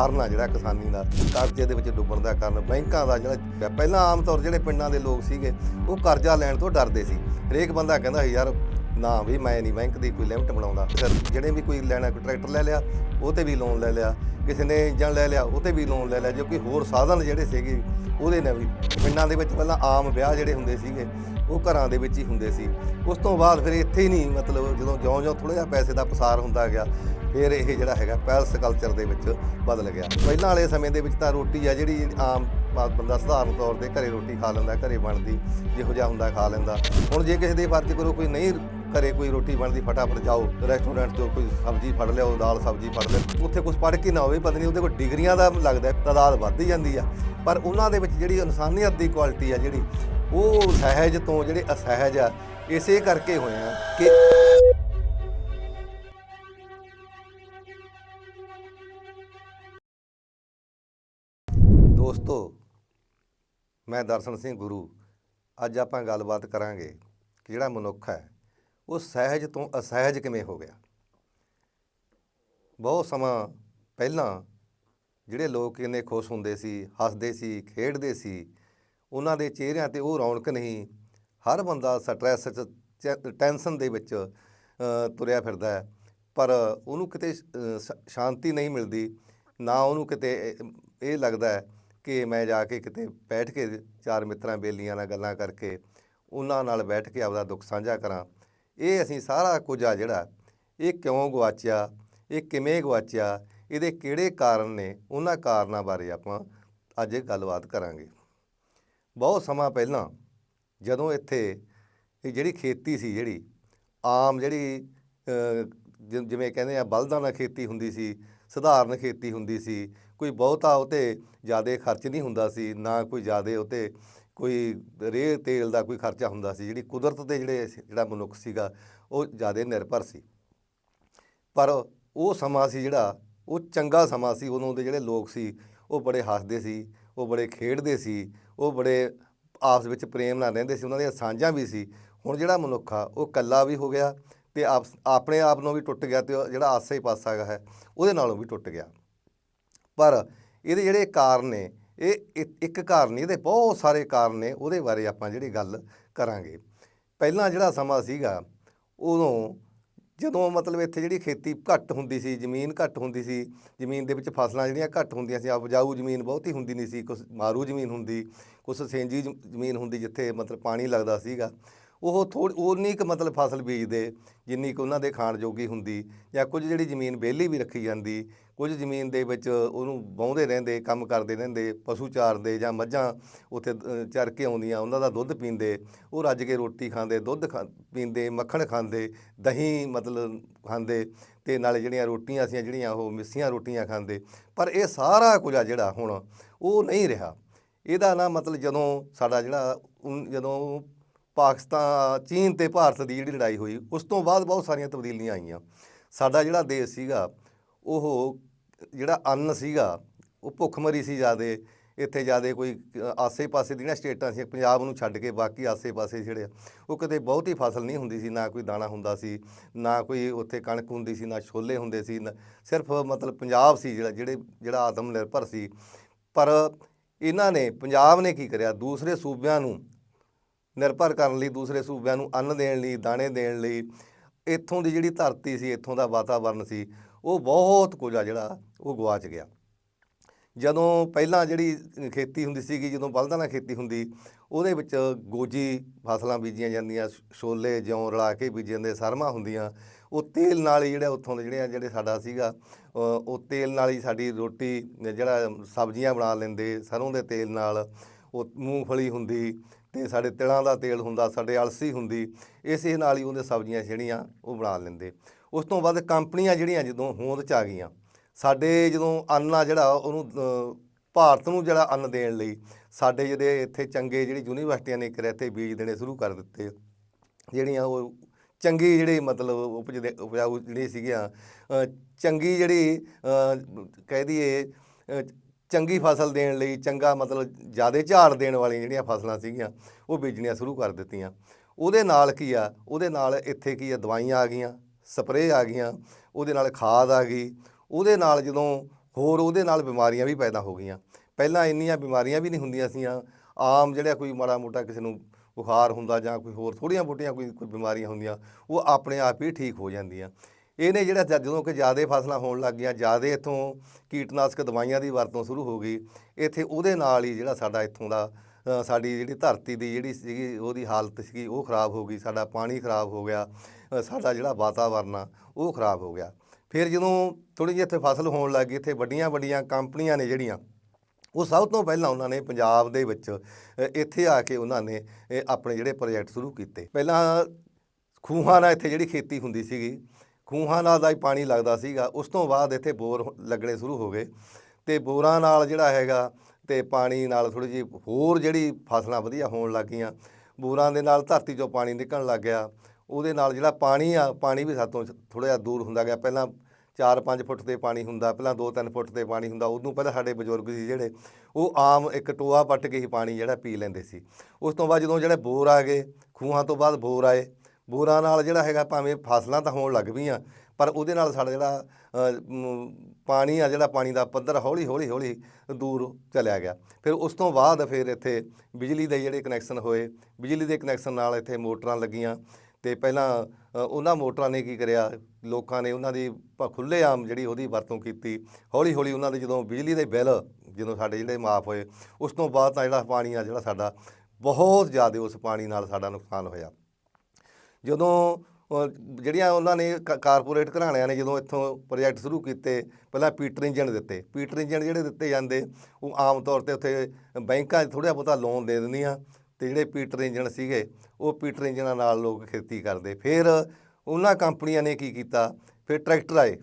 ਕਾਰਨ ਆ ਜਿਹੜਾ ਕਿਸਾਨੀ ਦਾ, ਕਰਜ਼ੇ ਦੇ ਵਿੱਚ ਡੁੱਬਣ ਦਾ ਕਾਰਨ, ਬੈਂਕਾਂ ਦਾ ਜਿਹੜਾ, ਪਹਿਲਾਂ ਆਮ ਤੌਰ ਜਿਹੜੇ ਪਿੰਡਾਂ ਦੇ ਲੋਕ ਸੀਗੇ, ਉਹ ਕਰਜ਼ਾ ਲੈਣ ਤੋਂ ਡਰਦੇ ਸੀ। ਹਰੇਕ ਬੰਦਾ ਕਹਿੰਦਾ ਸੀ, ਯਾਰ ਨਾ ਵੀ ਮੈਂ ਨਹੀਂ ਬੈਂਕ ਦੀ ਕੋਈ ਲਿਮਟ ਬਣਾਉਂਦਾ। ਫਿਰ ਜਿਹੜੇ ਵੀ ਕੋਈ ਲੈਣਾ, ਕੋਈ ਟਰੈਕਟਰ ਲੈ ਲਿਆ, ਉਹ ਤੇ ਵੀ ਲੋਨ ਲੈ ਲਿਆ। ਕਿਸੇ ਨੇ ਇੰਜਣ ਲੈ ਲਿਆ, ਉਹ ਤੇ ਵੀ ਲੋਨ ਲੈ ਲਿਆ। ਜੋ ਕਿ ਹੋਰ ਸਾਧਨ ਜਿਹੜੇ ਸੀਗੇ, ਉਹਦੇ ਨਾਲ ਵੀ ਪਿੰਡਾਂ ਦੇ ਵਿੱਚ ਪਹਿਲਾਂ ਆਮ ਵਿਆਹ ਜਿਹੜੇ ਹੁੰਦੇ ਸੀਗੇ, ਉਹ ਘਰਾਂ ਦੇ ਵਿੱਚ ਹੀ ਹੁੰਦੇ ਸੀ। ਉਸ ਤੋਂ ਬਾਅਦ ਫਿਰ ਇੱਥੇ ਹੀ ਨਹੀਂ, ਮਤਲਬ ਜਦੋਂ ਜਿਉਂ-ਜਿਉਂ ਥੋੜਾ ਜਿਹਾ ਪੈਸੇ ਦਾ ਪਸਾਰ ਹੁੰਦਾ ਗਿਆ, ਫਿਰ ਇਹ ਜਿਹੜਾ ਹੈਗਾ ਪੈਲਸ ਕਲਚਰ ਦੇ ਵਿੱਚ ਬਦਲ ਗਿਆ। ਪਹਿਲਾਂ ਵਾਲੇ ਸਮੇਂ ਦੇ ਵਿੱਚ ਤਾਂ ਰੋਟੀ ਆ ਜਿਹੜੀ ਆਮ ਬੰਦਾ ਸਧਾਰਨ ਤੌਰ ਤੇ ਘਰੇ ਰੋਟੀ ਖਾ ਲੈਂਦਾ, ਘਰੇ ਬਣਦੀ, ਜਿਹੋ ਜਿਹਾ ਹੁੰਦਾ, ਖਾ ਲੈਂਦਾ। ਹੁਣ ਜੇ ਕਿਸੇ ਦੇ ਫਰਜ਼ ਕਰੋ ਕੋਈ ਨਹੀਂ ਘਰੇ ਕੋਈ ਰੋਟੀ ਬਣਦੀ ਫਟਾਫਟ ਜਾਓ ਰੈਸਟੋਰੈਂਟ ਤੋਂ ਕੋਈ ਸਬਜ਼ੀ ਫੜ ਲਿਓ ਦਾਲ ਸਬਜ਼ੀ ਫੜ ਲਿਓ ਉੱਥੇ ਕੁਝ ਪੜ੍ਹ ਕੇ ਨਾ ਹੋਵੇ ਪਤਾ ਨਹੀਂ ਉਹਦੇ ਕੋਲ ਡਿਗਰੀਆਂ ਦਾ ਲੱਗਦਾ ਹੈ, ਤਾਦਾਦ ਵੱਧਦੀ ਜਾਂਦੀ ਆ। ਪਰ ਉਹਨਾਂ ਦੇ ਵਿੱਚ ਜਿਹੜੀ ਇਨਸਾਨੀਅਤ ਦੀ ਕੁਆਲਿਟੀ ਆ ਜਿਹੜੀ ਉਹ ਸਹਿਜ ਤੋਂ ਜਿਹੜੇ ਅਸਹਿਜ ਆ ਇਸੇ ਕਰਕੇ ਹੋਏ ਆ ਕਿ ਦੋਸਤੋ ਮੈਂ ਦਰਸ਼ਨ ਸਿੰਘ ਗੁਰੂ ਅੱਜ ਆਪਾਂ ਗੱਲਬਾਤ ਕਰਾਂਗੇ ਕਿ ਜਿਹੜਾ ਮਨੁੱਖ ਹੈ ਉਹ ਸਹਿਜ ਤੋਂ ਅਸਹਿਜ ਕਿਵੇਂ ਹੋ ਗਿਆ? ਬਹੁਤ ਸਮਾਂ ਪਹਿਲਾਂ ਜਿਹੜੇ ਲੋਕ ਇੰਨੇ ਖੁਸ਼ ਹੁੰਦੇ ਸੀ, ਹੱਸਦੇ ਸੀ, ਖੇਡਦੇ ਸੀ, ਉਹਨਾਂ ਦੇ ਚਿਹਰਿਆਂ ਤੇ ਉਹ ਰੌਣਕ ਨਹੀਂ, ਹਰ ਬੰਦਾ ਸਟ੍ਰੈਸ ਚ ਚ- ਟੈਨਸ਼ਨ ਦੇ ਵਿੱਚ ਤੁਰਿਆ ਫਿਰਦਾ ਹੈ। ਪਰ ਉਹਨੂੰ ਕਿਤੇ ਸ਼ਾਂਤੀ ਨਹੀਂ ਮਿਲਦੀ, ਨਾ ਉਹਨੂੰ ਕਿਤੇ ਇਹ- ਇਹ ਲੱਗਦਾ ਹੈ ਕਿ ਮੈਂ ਜਾ ਕੇ ਕਿਤੇ ਬੈਠ ਕੇ ਚਾਰ ਮਿੱਤਰਾਂ ਬੇਲੀਆਂ ਨਾਲ ਗੱਲਾਂ ਕਰਕੇ, ਉਹਨਾਂ ਨਾਲ ਬੈਠ ਕੇ ਆਪਦਾ ਦੁੱਖ ਸਾਂਝਾ ਕਰਾਂ। ਇਹ ਅਸੀਂ ਸਾਰਾ ਕੁਝ ਆ ਜਿਹੜਾ ਇਹ ਕਿਉਂ ਗਵਾਚਿਆ ਇਹ ਕਿਵੇਂ ਗਵਾਚਿਆ ਇਹਦੇ ਕਿਹੜੇ ਕਾਰਨ ਨੇ ਉਹਨਾਂ ਕਾਰਨਾਂ ਬਾਰੇ ਆਪਾਂ ਅੱਜ ਗੱਲਬਾਤ ਕਰਾਂਗੇ। ਬਹੁਤ ਸਮਾਂ ਪਹਿਲਾਂ ਜਦੋਂ ਇੱਥੇ ਇਹ ਜਿਹੜੀ ਖੇਤੀ ਸੀ ਜਿਹੜੀ ਆਮ ਜਿਹੜੀ ਅ, ਜਿਵੇਂ ਕਹਿੰਦੇ ਆ ਬਲਦਾਂ ਨਾਲ ਖੇਤੀ ਹੁੰਦੀ ਸੀ ਸਧਾਰਨ ਖੇਤੀ ਹੁੰਦੀ ਸੀ ਕੋਈ ਬਹੁਤਾ ਉਤੇ ਜ਼ਿਆਦਾ ਖਰਚ ਨਹੀਂ ਹੁੰਦਾ ਸੀ ਨਾ ਕੋਈ ਜ਼ਿਆਦਾ ਉਤੇ ਕੋਈ ਰੇਹ ਤੇਲ ਦਾ ਕੋਈ ਖਰਚਾ ਹੁੰਦਾ ਸੀ, ਜਿਹੜੀ ਕੁਦਰਤ ਤੇ ਜਿਹੜੇ ਜਿਹੜਾ ਮਨੁੱਖ ਸੀਗਾ, ਉਹ ਜ਼ਿਆਦਾ ਨਿਰਭਰ ਸੀ। ਪਰ ਉਹ ਸਮਾਂ ਸੀ ਜਿਹੜਾ, ਉਹ ਚੰਗਾ ਸਮਾਂ ਸੀ। ਉਦੋਂ ਦੇ ਜਿਹੜੇ ਲੋਕ ਸੀ, ਉਹ ਬੜੇ ਹੱਸਦੇ ਸੀ, ਉਹ ਬੜੇ ਖੇਡਦੇ ਸੀ, ਉਹ ਬੜੇ ਆਪਸ ਵਿੱਚ ਪ੍ਰੇਮ ਨਾਲ ਰਹਿੰਦੇ ਸੀ, ਉਹਨਾਂ ਦੀਆਂ ਸਾਂਝਾਂ ਵੀ ਸੀ। ਹੁਣ ਜਿਹੜਾ ਮਨੁੱਖ ਆ, ਉਹ ਕੱਲਾ ਵੀ ਹੋ ਗਿਆ ਤੇ ਆਪ, ਆਪਣੇ ਆਪ ਨੂੰ ਵੀ ਟੁੱਟ ਗਿਆ ਤੇ ਜਿਹੜਾ ਆਸੇ ਪਾਸਾ ਹੈ, ਉਹਦੇ ਨਾਲੋਂ ਵੀ ਟੁੱਟ ਗਿਆ। ਪਰ ਇਹਦੇ ਜਿਹੜੇ ਕਾਰਨ ਨੇ ਇਹ ਇੱਕ ਕਾਰਨ ਇਹਦੇ ਬਹੁਤ ਸਾਰੇ ਕਾਰਨ ਨੇ, ਉਹਦੇ ਬਾਰੇ ਆਪਾਂ ਜਿਹੜੀ ਗੱਲ ਕਰਾਂਗੇ। ਪਹਿਲਾਂ ਜਿਹੜਾ ਸਮਾਂ ਸੀਗਾ, ਉਦੋਂ ਜਦੋਂ ਮਤਲਬ ਇੱਥੇ ਜਿਹੜੀ ਖੇਤੀ ਘੱਟ ਹੁੰਦੀ ਸੀ, ਜ਼ਮੀਨ ਘੱਟ ਹੁੰਦੀ ਸੀ, ਜ਼ਮੀਨ ਦੇ ਵਿੱਚ ਫਸਲਾਂ ਜਿਹੜੀਆਂ ਘੱਟ ਹੁੰਦੀਆਂ ਸੀ, ਉਪਜਾਊ ਜ਼ਮੀਨ ਬਹੁਤੀ ਹੁੰਦੀ ਨਹੀਂ ਸੀ, ਕੁਛ ਮਾਰੂ ਜ਼ਮੀਨ ਹੁੰਦੀ, ਕੁਛ ਸੇਂਜੀ ਜ਼ਮੀਨ ਹੁੰਦੀ ਜਿੱਥੇ ਮਤਲਬ ਪਾਣੀ ਲੱਗਦਾ ਸੀਗਾ ਉਹ ਥੋੜੀ ਉਨੀ ਕੁ ਮਤਲਬ ਫਸਲ ਬੀਜਦੇ, ਜਿੰਨੀ ਕੁ ਉਹਨਾਂ ਦੇ ਖਾਣ ਜੋਗੀ ਹੁੰਦੀ, ਜਾਂ ਕੁਝ ਜਿਹੜੀ ਜ਼ਮੀਨ ਵਿਹਲੀ ਵੀ ਰੱਖੀ ਜਾਂਦੀ, ਕੁਝ ਜ਼ਮੀਨ ਦੇ ਵਿੱਚ ਉਹਨੂੰ ਵਾਹੁੰਦੇ ਰਹਿੰਦੇ, ਕੰਮ ਕਰਦੇ ਰਹਿੰਦੇ, ਪਸ਼ੂ ਚਾਰਦੇ ਜਾਂ ਮੱਝਾਂ ਉੱਥੇ ਚਰ ਕੇ ਆਉਂਦੀਆਂ, ਉਹਨਾਂ ਦਾ ਦੁੱਧ ਪੀਂਦੇ, ਉਹ ਰੱਜ ਕੇ ਰੋਟੀ ਖਾਂਦੇ, ਦੁੱਧ ਖਾ, ਪੀਂਦੇ, ਮੱਖਣ ਖਾਂਦੇ, ਦਹੀਂ ਮਤਲਬ ਖਾਂਦੇ ਤੇ ਨਾਲੇ ਜਿਹੜੀਆਂ ਰੋਟੀਆਂ ਸੀ, ਜਿਹੜੀਆਂ ਉਹ ਮਿੱਸੀਆਂ ਰੋਟੀਆਂ ਖਾਂਦੇ, ਪਰ ਇਹ ਸਾਰਾ ਕੁਝ ਆ ਜਿਹੜਾ ਹੁਣ, ਉਹ ਨਹੀਂ ਰਿਹਾ। ਇਹਦਾ ਨਾ ਮਤਲਬ ਜਦੋਂ ਸਾਡਾ ਜਿਹੜਾ, ਉਨ- ਜਦੋਂ ਪਾਕਿਸਤਾਨ ਚੀਨ ਤੇ ਭਾਰਤ ਦੀ ਜਿਹੜੀ ਲੜਾਈ ਹੋਈ ਉਸ ਤੋਂ ਬਾਅਦ ਬਹੁਤ ਸਾਰੀਆਂ ਤਬਦੀਲੀਆਂ ਆਈਆਂ। ਸਾਡਾ ਜਿਹੜਾ ਦੇਸ਼ ਸੀਗਾ ਉਹ ਜਿਹੜਾ ਅੰਨ ਸੀਗਾ ਉਹ ਭੁੱਖਮਰੀ ਸੀ ਜਿਆਦੇ। ਇੱਥੇ ਜਿਆਦੇ ਕੋਈ ਆਸੇ-ਪਾਸੇ ਦੀਆਂ ਸਟੇਟਾਂ ਸੀ ਪੰਜਾਬ ਨੂੰ ਛੱਡ ਕੇ ਬਾਕੀ ਆਸੇ-ਪਾਸੇ ਜਿਹੜੇ ਆ, ਉਹ ਕਿਤੇ ਬਹੁਤੀ ਫਸਲ ਨਹੀਂ ਹੁੰਦੀ ਸੀ ਨਾ ਕੋਈ ਦਾਣਾ ਹੁੰਦਾ ਸੀ ਨਾ ਕੋਈ ਉੱਥੇ ਕਣਕ ਹੁੰਦੀ ਸੀ ਨਾ ਛੋਲੇ ਹੁੰਦੇ ਸੀ ਨਾ- ਸਿਰਫ ਮਤਲਬ ਪੰਜਾਬ ਸੀ ਜਿਹੜਾ ਜਿਹੜੇ ਜਿਹੜਾ ਆਤਮ ਨਿਰਭਰ ਸੀ। ਪਰ ਇਹਨਾਂ ਨੇ ਪੰਜਾਬ ਨੇ ਕੀ ਕਰਿਆ? ਦੂਸਰੇ ਸੂਬਿਆਂ ਨੂੰ ਨਿਰਭਰ ਕਰਨ ਲਈ, ਦੂਸਰੇ ਸੂਬਿਆਂ ਨੂੰ ਅੰਨ ਦੇਣ ਲਈ, ਦਾਣੇ ਦੇਣ ਲਈ, ਇੱਥੋਂ ਦੀ ਜਿਹੜੀ ਧਰਤੀ ਸੀ, ਇੱਥੋਂ ਦਾ ਵਾਤਾਵਰਨ ਸੀ, ਉਹ ਬਹੁਤ ਕੁਝ ਆ ਜਿਹੜਾ, ਉਹ ਗਵਾਚ ਗਿਆ। ਜਦੋਂ ਪਹਿਲਾਂ ਜਿਹੜੀ ਖੇਤੀ ਹੁੰਦੀ ਸੀਗੀ, ਜਦੋਂ ਬਲਦਾਂ ਨਾਲ ਖੇਤੀ ਹੁੰਦੀ, ਉਹਦੇ ਵਿੱਚ ਗੋਜੀ ਫਸਲਾਂ ਬੀਜੀਆਂ ਜਾਂਦੀਆਂ ਛੋਲੇ ਜਿਉਂ ਰਲਾ ਕੇ ਬੀਜੇ ਜਾਂਦੇ ਸਰਮਾ ਹੁੰਦੀਆਂ, ਉਹ ਤੇਲ ਨਾਲ ਹੀ ਜਿਹੜਾ ਉੱਥੋਂ ਦੇ ਜਿਹੜੇ ਆ ਜਿਹੜੇ ਸਾਡਾ ਸੀਗਾ ਉਹ ਤੇਲ ਨਾਲ ਹੀ ਸਾਡੀ ਰੋਟੀ, ਜਿਹੜਾ ਸਬਜ਼ੀਆਂ ਬਣਾ ਲੈਂਦੇ, ਸਰੋਂ ਦੇ ਤੇਲ ਨਾਲ, ਉਹ ਮੂੰਗਫਲੀ ਹੁੰਦੀ ਤੇ ਸਾਡੇ ਤਿਲਾਂ ਦਾ ਤੇਲ ਹੁੰਦਾ, ਸਾਡੇ ਅਲਸੀ ਹੁੰਦੀ, ਇਸੇ ਨਾਲ ਹੀ ਉਹਦੇ ਸਬਜ਼ੀਆਂ ਜਿਹੜੀਆਂ ਉਹ ਬਣਾ ਲੈਂਦੇ। ਉਸ ਤੋਂ ਬਾਅਦ ਕੰਪਨੀਆਂ ਜਿਹੜੀਆਂ ਜਦੋਂ ਹੋਂਦ ਚ ਆ ਗਈਆਂ, ਸਾਡੇ ਜਦੋਂ ਅੰਨ ਆ ਜਿਹੜਾ, ਉਹਨੂੰ ਭਾਰਤ ਨੂੰ ਜਿਹੜਾ ਅੰਨ ਦੇਣ ਲਈ ਸਾਡੇ ਜਿਹੜੇ ਇੱਥੇ ਚੰਗੇ ਜਿਹੜੀ ਯੂਨੀਵਰਸਿਟੀਆਂ ਨੇ ਕਰਿਆ ਤੇ ਬੀਜ ਦੇਣੇ ਸ਼ੁਰੂ ਕਰ ਦਿੱਤੇ। ਜਿਹੜੀਆਂ ਉਹ ਚੰਗੀ ਜਿਹੜੀ ਮਤਲਬ ਉਪਜ ਦੇ ਉਪਜਾਊ ਜਿਹੜੀ ਸੀਗੀਆਂ ਚੰਗੀ ਜਿਹੜੀ ਕਹਿ ਦਈਏ ਚੰਗੀ ਫਸਲ ਦੇਣ ਲਈ, ਚੰਗਾ ਮਤਲਬ ਜ਼ਿਆਦਾ ਝਾੜ ਦੇਣ ਵਾਲੀਆਂ ਜਿਹੜੀਆਂ ਫਸਲਾਂ ਸੀਗੀਆਂ, ਉਹ ਬੀਜਣੀਆਂ ਸ਼ੁਰੂ ਕਰ ਦਿੱਤੀਆਂ। ਉਹਦੇ ਨਾਲ ਕੀ ਆ? ਉਹਦੇ ਨਾਲ ਇੱਥੇ ਕੀ ਆ? ਦਵਾਈਆਂ ਆ ਗਈਆਂ, ਸਪਰੇਅ ਆ ਗਈਆਂ, ਉਹਦੇ ਨਾਲ ਖਾਦ ਆ ਗਈ, ਉਹਦੇ ਨਾਲ ਜਦੋਂ ਹੋਰ ਉਹਦੇ ਨਾਲ ਬਿਮਾਰੀਆਂ ਵੀ ਪੈਦਾ ਹੋ ਗਈਆਂ। ਪਹਿਲਾਂ ਇੰਨੀਆਂ ਬਿਮਾਰੀਆਂ ਵੀ ਨਹੀਂ ਹੁੰਦੀਆਂ ਸੀਆਂ। ਆਮ ਜਿਹੜਾ ਕੋਈ ਮਾੜਾ ਮੋਟਾ ਕਿਸੇ ਨੂੰ ਬੁਖਾਰ ਹੁੰਦਾ ਜਾਂ ਕੋਈ ਹੋਰ ਥੋੜੀਆਂ ਬੋਟੀਆਂ ਕੋਈ ਕੋਈ ਬਿਮਾਰੀਆਂ ਹੁੰਦੀਆਂ, ਉਹ ਆਪਣੇ ਆਪ ਹੀ ਠੀਕ ਹੋ ਜਾਂਦੀਆਂ। ਇਹਨੇ ਜਿਹੜਾ ਜਦ- ਜਦੋਂ ਕਿ ਜ਼ਿਆਦਾ ਫਸਲਾਂ ਹੋਣ ਲੱਗ ਗਈਆਂ, ਜ਼ਿਆਦਾ ਇੱਥੋਂ ਕੀਟਨਾਸ਼ਕ ਦਵਾਈਆਂ ਦੀ ਵਰਤੋਂ ਸ਼ੁਰੂ ਹੋ ਗਈ, ਇੱਥੇ ਉਹਦੇ ਨਾਲ ਹੀ ਜਿਹੜਾ ਸਾਡਾ ਇੱਥੋਂ ਦਾ ਸਾਡੀ ਜਿਹੜੀ ਧਰਤੀ ਦੀ ਜਿਹੜੀ ਸੀਗੀ, ਉਹਦੀ ਹਾਲਤ ਸੀਗੀ, ਉਹ ਖਰਾਬ ਹੋ ਗਈ, ਸਾਡਾ ਪਾਣੀ ਖਰਾਬ ਹੋ ਗਿਆ ਸਾਡਾ ਜਿਹੜਾ ਵਾਤਾਵਰਨ ਆ, ਉਹ ਖਰਾਬ ਹੋ ਗਿਆ। ਫਿਰ ਜਦੋਂ ਥੋੜੀ ਜਿਹੀ ਇੱਥੇ ਫਸਲ ਹੋਣ ਲੱਗ ਗਈ, ਇੱਥੇ ਵੱਡੀਆਂ ਵੱਡੀਆਂ ਕੰਪਨੀਆਂ ਨੇ ਜਿਹੜੀਆਂ, ਉਹ ਸਭ ਤੋਂ ਪਹਿਲਾਂ ਉਹਨਾਂ ਨੇ ਪੰਜਾਬ ਦੇ ਵਿੱਚ ਇੱਥੇ ਆ ਕੇ ਉਹਨਾਂ ਨੇ ਆਪਣੇ ਜਿਹੜੇ ਪ੍ਰੋਜੈਕਟ ਸ਼ੁਰੂ ਕੀਤੇ। ਪਹਿਲਾਂ ਖੂਹਾਂ ਨਾਲ ਇੱਥੇ ਜਿਹੜੀ ਖੇਤੀ ਹੁੰਦੀ ਸੀਗੀ ਖੂਹਾਂ ਨਾਲ ਦਾ ਹੀ ਪਾਣੀ ਲੱਗਦਾ ਸੀਗਾ। ਉਸ ਤੋਂ ਬਾਅਦ ਇੱਥੇ ਬੋਰ ਲੱਗਣੇ ਸ਼ੁਰੂ ਹੋ ਗਏ। ਤੇ ਬੋਰਾਂ ਨਾਲ ਜਿਹੜਾ ਹੈਗਾ ਤੇ ਪਾਣੀ ਨਾਲ ਥੋੜੀ ਜਿਹੀ ਹੋਰ ਜਿਹੜੀ ਫਸਲਾਂ ਵਧੀਆ ਹੋਣ ਲੱਗ ਗਈਆਂ। ਬੋਰਾਂ ਦੇ ਨਾਲ ਧਰਤੀ 'ਚੋਂ ਪਾਣੀ ਨਿਕਲਣ ਲੱਗ ਗਿਆ। ਉਹਦੇ ਨਾਲ ਜਿਹੜਾ ਪਾਣੀ ਆ, ਪਾਣੀ ਵੀ ਸਾਤੋਂ ਥੋੜਾ ਜਿਹਾ ਦੂਰ ਹੁੰਦਾ ਗਿਆ। ਪਹਿਲਾਂ 4-5 ਫੁੱਟ ਤੇ ਪਾਣੀ ਹੁੰਦਾ, ਪਹਿਲਾਂ 2-3 ਫੁੱਟ ਤੇ ਪਾਣੀ ਹੁੰਦਾ। ਉਦੋਂ ਪਹਿਲਾਂ ਸਾਡੇ ਬਜ਼ੁਰਗ ਸੀ ਜਿਹੜੇ, ਉਹ ਆਮ ਇੱਕ ਟੋਆ ਪੱਟ ਕੇ ਹੀ ਪਾਣੀ ਜਿਹੜਾ ਪੀ ਲੈਂਦੇ ਸੀ। ਉਸ ਤੋਂ ਬਾਅਦ ਜਦੋਂ ਜਿਹੜੇ ਬੋਰ ਆ ਗਏ, ਖੂਹਾਂ ਤੋਂ ਬਾਅਦ ਬੋਰ ਆਏ। ਬੋਰਾਂ ਨਾਲ ਜਿਹੜਾ ਹੈਗਾ ਭਾਵੇਂ ਫਸਲਾਂ ਤਾਂ ਹੋਣ ਲੱਗ ਪਈਆਂ, ਪਰ ਉਹਦੇ ਨਾਲ ਸਾਡਾ ਜਿਹੜਾ ਪਾਣੀ ਆ ਜਿਹੜਾ ਪਾਣੀ ਦਾ ਪੱਧਰ ਹੌਲੀ ਹੌਲੀ ਹੌਲੀ ਦੂਰ ਚਲਿਆ ਗਿਆ। ਫਿਰ ਉਸ ਤੋਂ ਬਾਅਦ ਫਿਰ ਇੱਥੇ ਬਿਜਲੀ ਦੇ ਜਿਹੜੇ ਕਨੈਕਸ਼ਨ ਹੋਏ, ਬਿਜਲੀ ਦੇ ਕਨੈਕਸ਼ਨ ਨਾਲ ਇੱਥੇ ਮੋਟਰਾਂ ਲੱਗੀਆਂ ਤੇ ਪਹਿਲਾਂ ਉਹਨਾਂ ਮੋਟਰਾਂ ਨੇ ਕੀ ਕਰਿਆ, ਲੋਕਾਂ ਨੇ ਉਹਨਾਂ ਦੀ ਖੁੱਲ੍ਹੇਆਮ ਜਿਹੜੀ ਉਹਦੀ ਵਰਤੋਂ ਕੀਤੀ, ਹੌਲੀ ਹੌਲੀ ਉਹਨਾਂ ਦੇ ਜਦੋਂ ਬਿਜਲੀ ਦੇ ਬਿੱਲ ਜਦੋਂ ਸਾਡੇ ਜਿਹੜੇ ਮਾਫ ਹੋਏ, ਉਸ ਤੋਂ ਬਾਅਦ ਤਾਂ ਜਿਹੜਾ ਪਾਣੀ ਆ ਜਿਹੜਾ ਸਾਡਾ ਬਹੁਤ ਜ਼ਿਆਦਾ ਉਸ ਪਾਣੀ ਨਾਲ ਸਾਡਾ ਨੁਕਸਾਨ ਹੋਇਆ। ਜਦੋਂ ਜਿਹੜੀਆਂ ਉਹਨਾਂ ਨੇ ਕ- ਕਾਰਪੋਰੇਟ ਘਰਾਣਿਆਂ ਨੇ ਜਦੋਂ ਇੱਥੋਂ ਪ੍ਰੋਜੈਕਟ ਸ਼ੁਰੂ ਕੀਤੇ, ਪਹਿਲਾਂ ਪੀਟਰ ਇੰਜਣ ਦਿੱਤੇ। ਪੀਟਰ ਇੰਜਣ ਜਿਹੜੇ ਦਿੱਤੇ ਜਾਂਦੇ, ਉਹ ਆਮ ਤੌਰ ਤੇ ਉੱਥੇ ਬੈਂਕਾਂ 'ਚ ਥੋੜ੍ਹਾ ਬਹੁਤਾ ਲੋਨ ਦੇ ਦਿੰਦੀਆਂ ਤੇ ਜਿਹੜੇ ਪੀਟਰ ਇੰਜਣ ਸੀਗੇ, ਉਹ ਪੀਟਰ ਇੰਜਣਾਂ ਨਾਲ ਲੋਕ ਖੇਤੀ ਕਰਦੇ। ਫਿਰ ਉਹਨਾਂ ਕੰਪਨੀਆਂ ਨੇ ਕੀ ਕੀਤਾ? ਫਿਰ ਟਰੈਕਟਰ ਆਏ।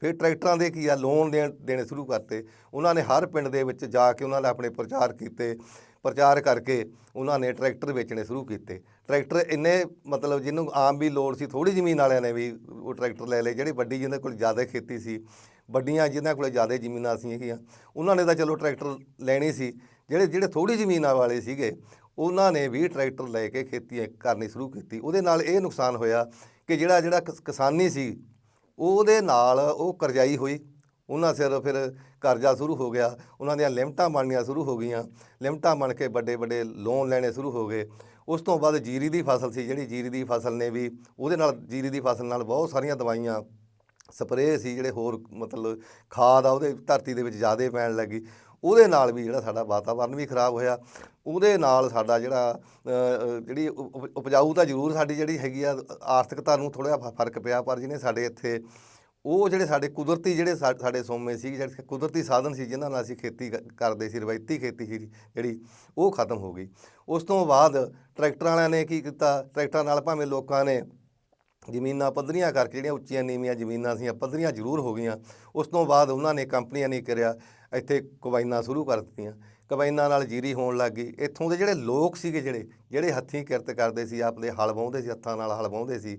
ਫਿਰ ਟਰੈਕਟਰਾਂ ਦੇ ਕੀ ਆ? ਲੋਨ ਦੇਣ, ਦੇਣੇ ਸ਼ੁਰੂ ਕਰਤੇ। ਉਹਨਾਂ ਨੇ ਹਰ ਪਿੰਡ ਦੇ ਵਿੱਚ ਜਾ ਕੇ ਉਹਨਾਂ ਨੇ ਆਪਣੇ ਪ੍ਰਚਾਰ ਕੀਤੇ। ਪ੍ਰਚਾਰ ਕਰਕੇ ਉਹਨਾਂ ਨੇ ਟਰੈਕਟਰ ਵੇਚਣੇ ਸ਼ੁਰੂ ਕੀਤੇ। ਟਰੈਕਟਰ ਇੰਨੇ ਮਤਲਬ ਜਿਹਨੂੰ ਆਮ ਵੀ ਲੋੜ ਸੀ ਥੋੜੀ ਜ਼ਮੀਨ ਵਾਲਿਆਂ ਨੇ ਵੀ ਉਹ ਟਰੈਕਟਰ ਲੈ ਲਏ, ਜਿਹੜੀ ਵੱਡੀ ਜਿਹਨਾਂ ਕੋਲ ਜ਼ਿਆਦਾ ਖੇਤੀ ਸੀ, ਵੱਡੀਆਂ ਜਿਹਨਾਂ ਕੋਲ ਜ਼ਿਆਦਾ ਜ਼ਮੀਨਾਂ ਸੀ ਹੈਗੀਆਂ, ਉਹਨਾਂ ਨੇ ਤਾਂ ਚਲੋ ਟਰੈਕਟਰ ਲੈਣੀ ਸੀ, ਜਿਹੜੇ ਜਿਹੜੇ ਥੋੜੀ ਜ਼ਮੀਨਾਂ ਵਾਲੇ ਸੀਗੇ, ਉਹਨਾਂ ਨੇ ਵੀ ਟਰੈਕਟਰ ਲੈ ਕੇ ਖੇਤੀ ਕਰਨੀ ਸ਼ੁਰੂ ਕੀਤੀ। ਉਹਦੇ ਨਾਲ ਇਹ ਨੁਕਸਾਨ ਹੋਇਆ ਕਿ ਜਿਹੜਾ ਜਿਹੜਾ ਕਿਸ- ਕਿਸਾਨੀ ਸੀ, ਉਹਦੇ ਨਾਲ ਉਹ ਕਰਜ਼ਾਈ ਹੋਈ, ਉਹਨਾਂ ਸਿਰ ਫਿਰ ਕਰਜ਼ਾ ਸ਼ੁਰੂ ਹੋ ਗਿਆ, ਉਹਨਾਂ ਦੀਆਂ ਲਿਮਟਾਂ ਬਣਨੀਆਂ ਸ਼ੁਰੂ ਹੋ ਗਈਆਂ, ਲਿਮਟਾਂ ਬਣ ਕੇ ਵੱਡੇ ਵੱਡੇ ਲੋਨ ਲੈਣੇ ਸ਼ੁਰੂ ਹੋ ਗਏ ਉਸ ਤੋਂ ਬਾਅਦ ਜੀਰੀ ਦੀ ਫਸਲ ਸੀ, ਜਿਹੜੀ ਜੀਰੀ ਦੀ ਫਸਲ ਨੇ ਵੀ ਉਹਦੇ ਨਾਲ, ਜੀਰੀ ਦੀ ਫਸਲ ਨਾਲ ਬਹੁਤ ਸਾਰੀਆਂ ਦਵਾਈਆਂ ਸਪਰੇਅ ਸੀ, ਜਿਹੜੇ ਹੋਰ ਮਤਲਬ ਖਾਦ ਆ ਉਹਦੇ ਧਰਤੀ ਦੇ ਵਿੱਚ ਜ਼ਿਆਦਾ ਪੈਣ ਲੱਗੀ। ਉਹਦੇ ਨਾਲ ਵੀ ਜਿਹੜਾ ਸਾਡਾ ਵਾਤਾਵਰਨ ਵੀ ਖਰਾਬ ਹੋਇਆ। ਉਹਦੇ ਨਾਲ ਸਾਡਾ ਜਿਹੜਾ ਜਿਹੜੀ ਉਪ- ਉਪਜਾਊ ਤਾਂ ਜ਼ਰੂਰ ਸਾਡੀ ਜਿਹੜੀ ਹੈਗੀ ਆ, ਆਰਥਿਕਤਾ ਨੂੰ ਥੋੜਾ ਜਿਹਾ ਫ਼ਰਕ ਪਿਆ, ਪਰ ਜਿਹਨੇ ਸਾਡੇ ਇੱਥੇ ਉਹ ਜਿਹੜੇ ਸਾਡੇ ਕੁਦਰਤੀ ਜਿਹੜੇ ਸਾ- ਸਾਡੇ ਸੋਮੇ ਸੀ ਜਿਹੜੇ ਕੁਦਰਤੀ ਸਾਧਨ ਸੀ, ਜਿਨ੍ਹਾਂ ਨਾਲ ਅਸੀਂ ਖੇਤੀ ਕ- ਕਰਦੇ ਸੀ, ਰਵਾਇਤੀ ਖੇਤੀ ਸੀ, ਜਿਹੜੀ ਉਹ ਖਤਮ ਹੋ ਗਈ। ਉਸ ਤੋਂ ਬਾਅਦ ਟਰੈਕਟਰਾਂ ਵਾਲਿਆਂ ਨੇ ਕੀ ਕੀਤਾ? ਟਰੈਕਟਰਾਂ ਨਾਲ ਭਾਵੇਂ ਲੋਕਾਂ ਨੇ ਜ਼ਮੀਨਾਂ ਪੱਧਰੀਆਂ ਕਰਕੇ, ਜਿਹੜੀਆਂ ਉੱਚੀਆਂ ਨੀਵੀਆਂ ਜ਼ਮੀਨਾਂ ਸੀਆਂ ਪੱਧਰੀਆਂ ਜ਼ਰੂਰ ਹੋ ਗਈਆਂ। ਉਸ ਤੋਂ ਬਾਅਦ ਉਹਨਾਂ ਨੇ ਕੰਪਨੀਆਂ ਨੇ ਕਰਿਆ? ਇੱਥੇ ਕਬਾਈਨਾਂ ਸ਼ੁਰੂ ਕਰ ਦਿੱਤੀਆਂ। ਕਬਾਈਨਾਂ ਨਾਲ ਜੀਰੀ ਹੋਣ ਲੱਗ ਗਈ। ਇੱਥੋਂ ਦੇ ਜਿਹੜੇ ਲੋਕ ਸੀਗੇ ਜਿਹੜੇ ਜਿਹੜੇ ਹੱਥੀਂ ਕਿਰਤ ਕਰਦੇ ਸੀ, ਆਪਦੇ ਹਲ ਵਾਹੁੰਦੇ ਸੀ, ਹੱਥਾਂ ਨਾਲ ਹਲ ਵਾਹੁੰਦੇ ਸੀ,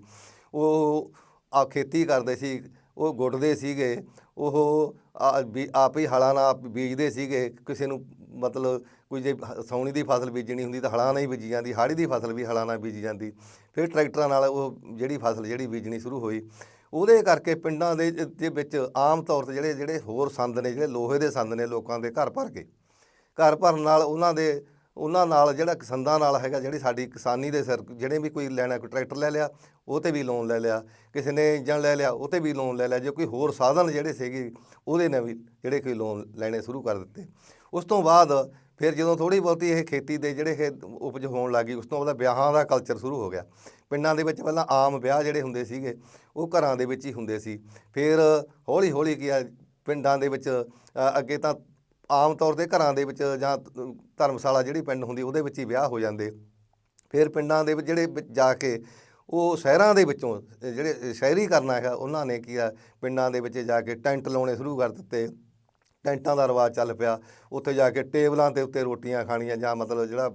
ਉਹ ਆ ਖੇਤੀ ਕਰਦੇ ਸੀ। ਉਹ ਗੁੱਟਦੇ ਸੀਗੇ, ਉਹ ਆ- ਆਪ ਹੀ ਹਲਾਂ ਨਾਲ ਬੀਜਦੇ ਸੀਗੇ, ਕਿਸੇ ਨੂੰ ਮਤਲਬ ਕੋਈ ਜੇ ਹ- ਸਾਉਣੀ ਦੀ ਫਸਲ ਬੀਜਣੀ ਹੁੰਦੀ ਤਾਂ ਹਲਾਂ ਨਾਲ ਹੀ ਬੀਜੀ ਜਾਂਦੀ ਹਾੜੀ ਦੀ ਫਸਲ ਵੀ ਹਲਾਂ ਨਾਲ ਬੀਜੀ ਜਾਂਦੀ। ਫਿਰ ਟਰੈਕਟਰਾਂ ਨਾਲ ਉਹ ਜਿਹੜੀ ਫਸਲ ਜਿਹੜੀ ਬੀਜਣੀ ਸ਼ੁਰੂ ਹੋਈ। ਉਹਦੇ ਕਰਕੇ ਪਿੰਡਾਂ ਦੇ ਦੇ ਵਿੱਚ ਆਮ ਤੌਰ ਤੇ ਜਿਹੜੇ ਜਿਹੜੇ ਹੋਰ ਸੰਦ ਨੇ, ਜਿਹੜੇ ਲੋਹੇ ਦੇ ਸੰਦ ਨੇ ਲੋਕਾਂ ਦੇ ਘਰ ਭਰ ਕੇ। ਘਰ ਭਰਨ ਨਾਲ ਉਹਨਾਂ ਦੇ ਉਹਨਾਂ ਨਾਲ ਜਿਹੜਾ ਕਿਸੰਦਾਂ ਨਾਲ ਹੈਗਾ, ਜਿਹੜੀ ਸਾਡੀ ਕਿਸਾਨੀ ਦੇ ਸਿਰ ਜਿਹੜੇ ਵੀ ਕੋਈ ਲੈਣਾ, ਕੋਈ ਟਰੈਕਟਰ ਲੈ ਲਿਆ, ਉਹ ਤੇ ਵੀ ਲੋਨ ਲੈ ਲਿਆ, ਕਿਸੇ ਨੇ ਇੰਜਣ ਲੈ ਲਿਆ, ਉਹ ਤੇ ਵੀ ਲੋਨ ਲੈ ਲਿਆ, ਜੇ ਕੋਈ ਹੋਰ ਸਾਧਨ ਜਿਹੜੇ ਸੀਗੇ, ਉਹਦੇ ਨੇ ਵੀ ਜਿਹੜੇ ਕੋਈ ਲੋਨ ਲੈਣੇ ਸ਼ੁਰੂ ਕਰ ਦਿੱਤੇ। ਉਸ ਤੋਂ ਬਾਅਦ ਫਿਰ ਜਦੋਂ ਥੋੜੀ ਬਹੁਤੀ ਇਹ ਖੇਤੀ ਦੇ ਜਿਹੜੇ ਇਹ ਉਪਜ ਹੋਣ ਲੱਗੀ ਉਸ ਤੋਂ ਬਾਅਦ ਵਿਆਹਾਂ ਦਾ ਕਲਚਰ ਸ਼ੁਰੂ ਹੋ ਗਿਆ। ਪਿੰਡਾਂ ਦੇ ਵਿੱਚ ਪਹਿਲਾਂ ਆਮ ਵਿਆਹ ਜਿਹੜੇ ਹੁੰਦੇ ਸੀਗੇ, ਉਹ ਘਰਾਂ ਦੇ ਵਿੱਚ ਹੀ ਹੁੰਦੇ ਸੀ। ਫਿਰ ਹੌਲੀ ਹੌਲੀ ਕੀ ਆ, ਪਿੰਡਾਂ ਦੇ ਵਿੱਚ ਅੱਗੇ ਤਾਂ ਆਮ ਤੌਰ ਤੇ ਘਰਾਂ ਦੇ ਵਿੱਚ ਜਾਂ ਧਰਮਸ਼ਾਲਾ ਜਿਹੜੀ ਪਿੰਡ ਹੁੰਦੀ ਉਹਦੇ ਵਿੱਚ ਹੀ ਵਿਆਹ ਹੋ ਜਾਂਦੇ ਫਿਰ ਪਿੰਡਾਂ ਦੇ ਵਿੱਚ ਜਿਹੜੇ ਜਾ ਕੇ ਉਹ ਸ਼ਹਿਰਾਂ ਦੇ ਵਿੱਚੋਂ ਜਿਹੜੇ ਸ਼ਹਿਰੀ ਕਰਨਾ ਹੈਗਾ, ਉਹਨਾਂ ਨੇ ਕੀ ਆ, ਪਿੰਡਾਂ ਦੇ ਵਿੱਚ ਜਾ ਕੇ ਟੈਂਟ ਲਾਉਣੇ ਸ਼ੁਰੂ ਕਰ ਦਿੱਤੇ। ਟੈਂਟਾਂ ਦਾ ਰਿਵਾਜ ਚੱਲ ਪਿਆ। ਉੱਥੇ ਜਾ ਕੇ ਟੇਬਲਾਂ ਦੇ ਉੱਤੇ ਰੋਟੀਆਂ ਖਾਣੀਆਂ ਜਾਂ ਮਤਲਬ ਜਿਹੜਾ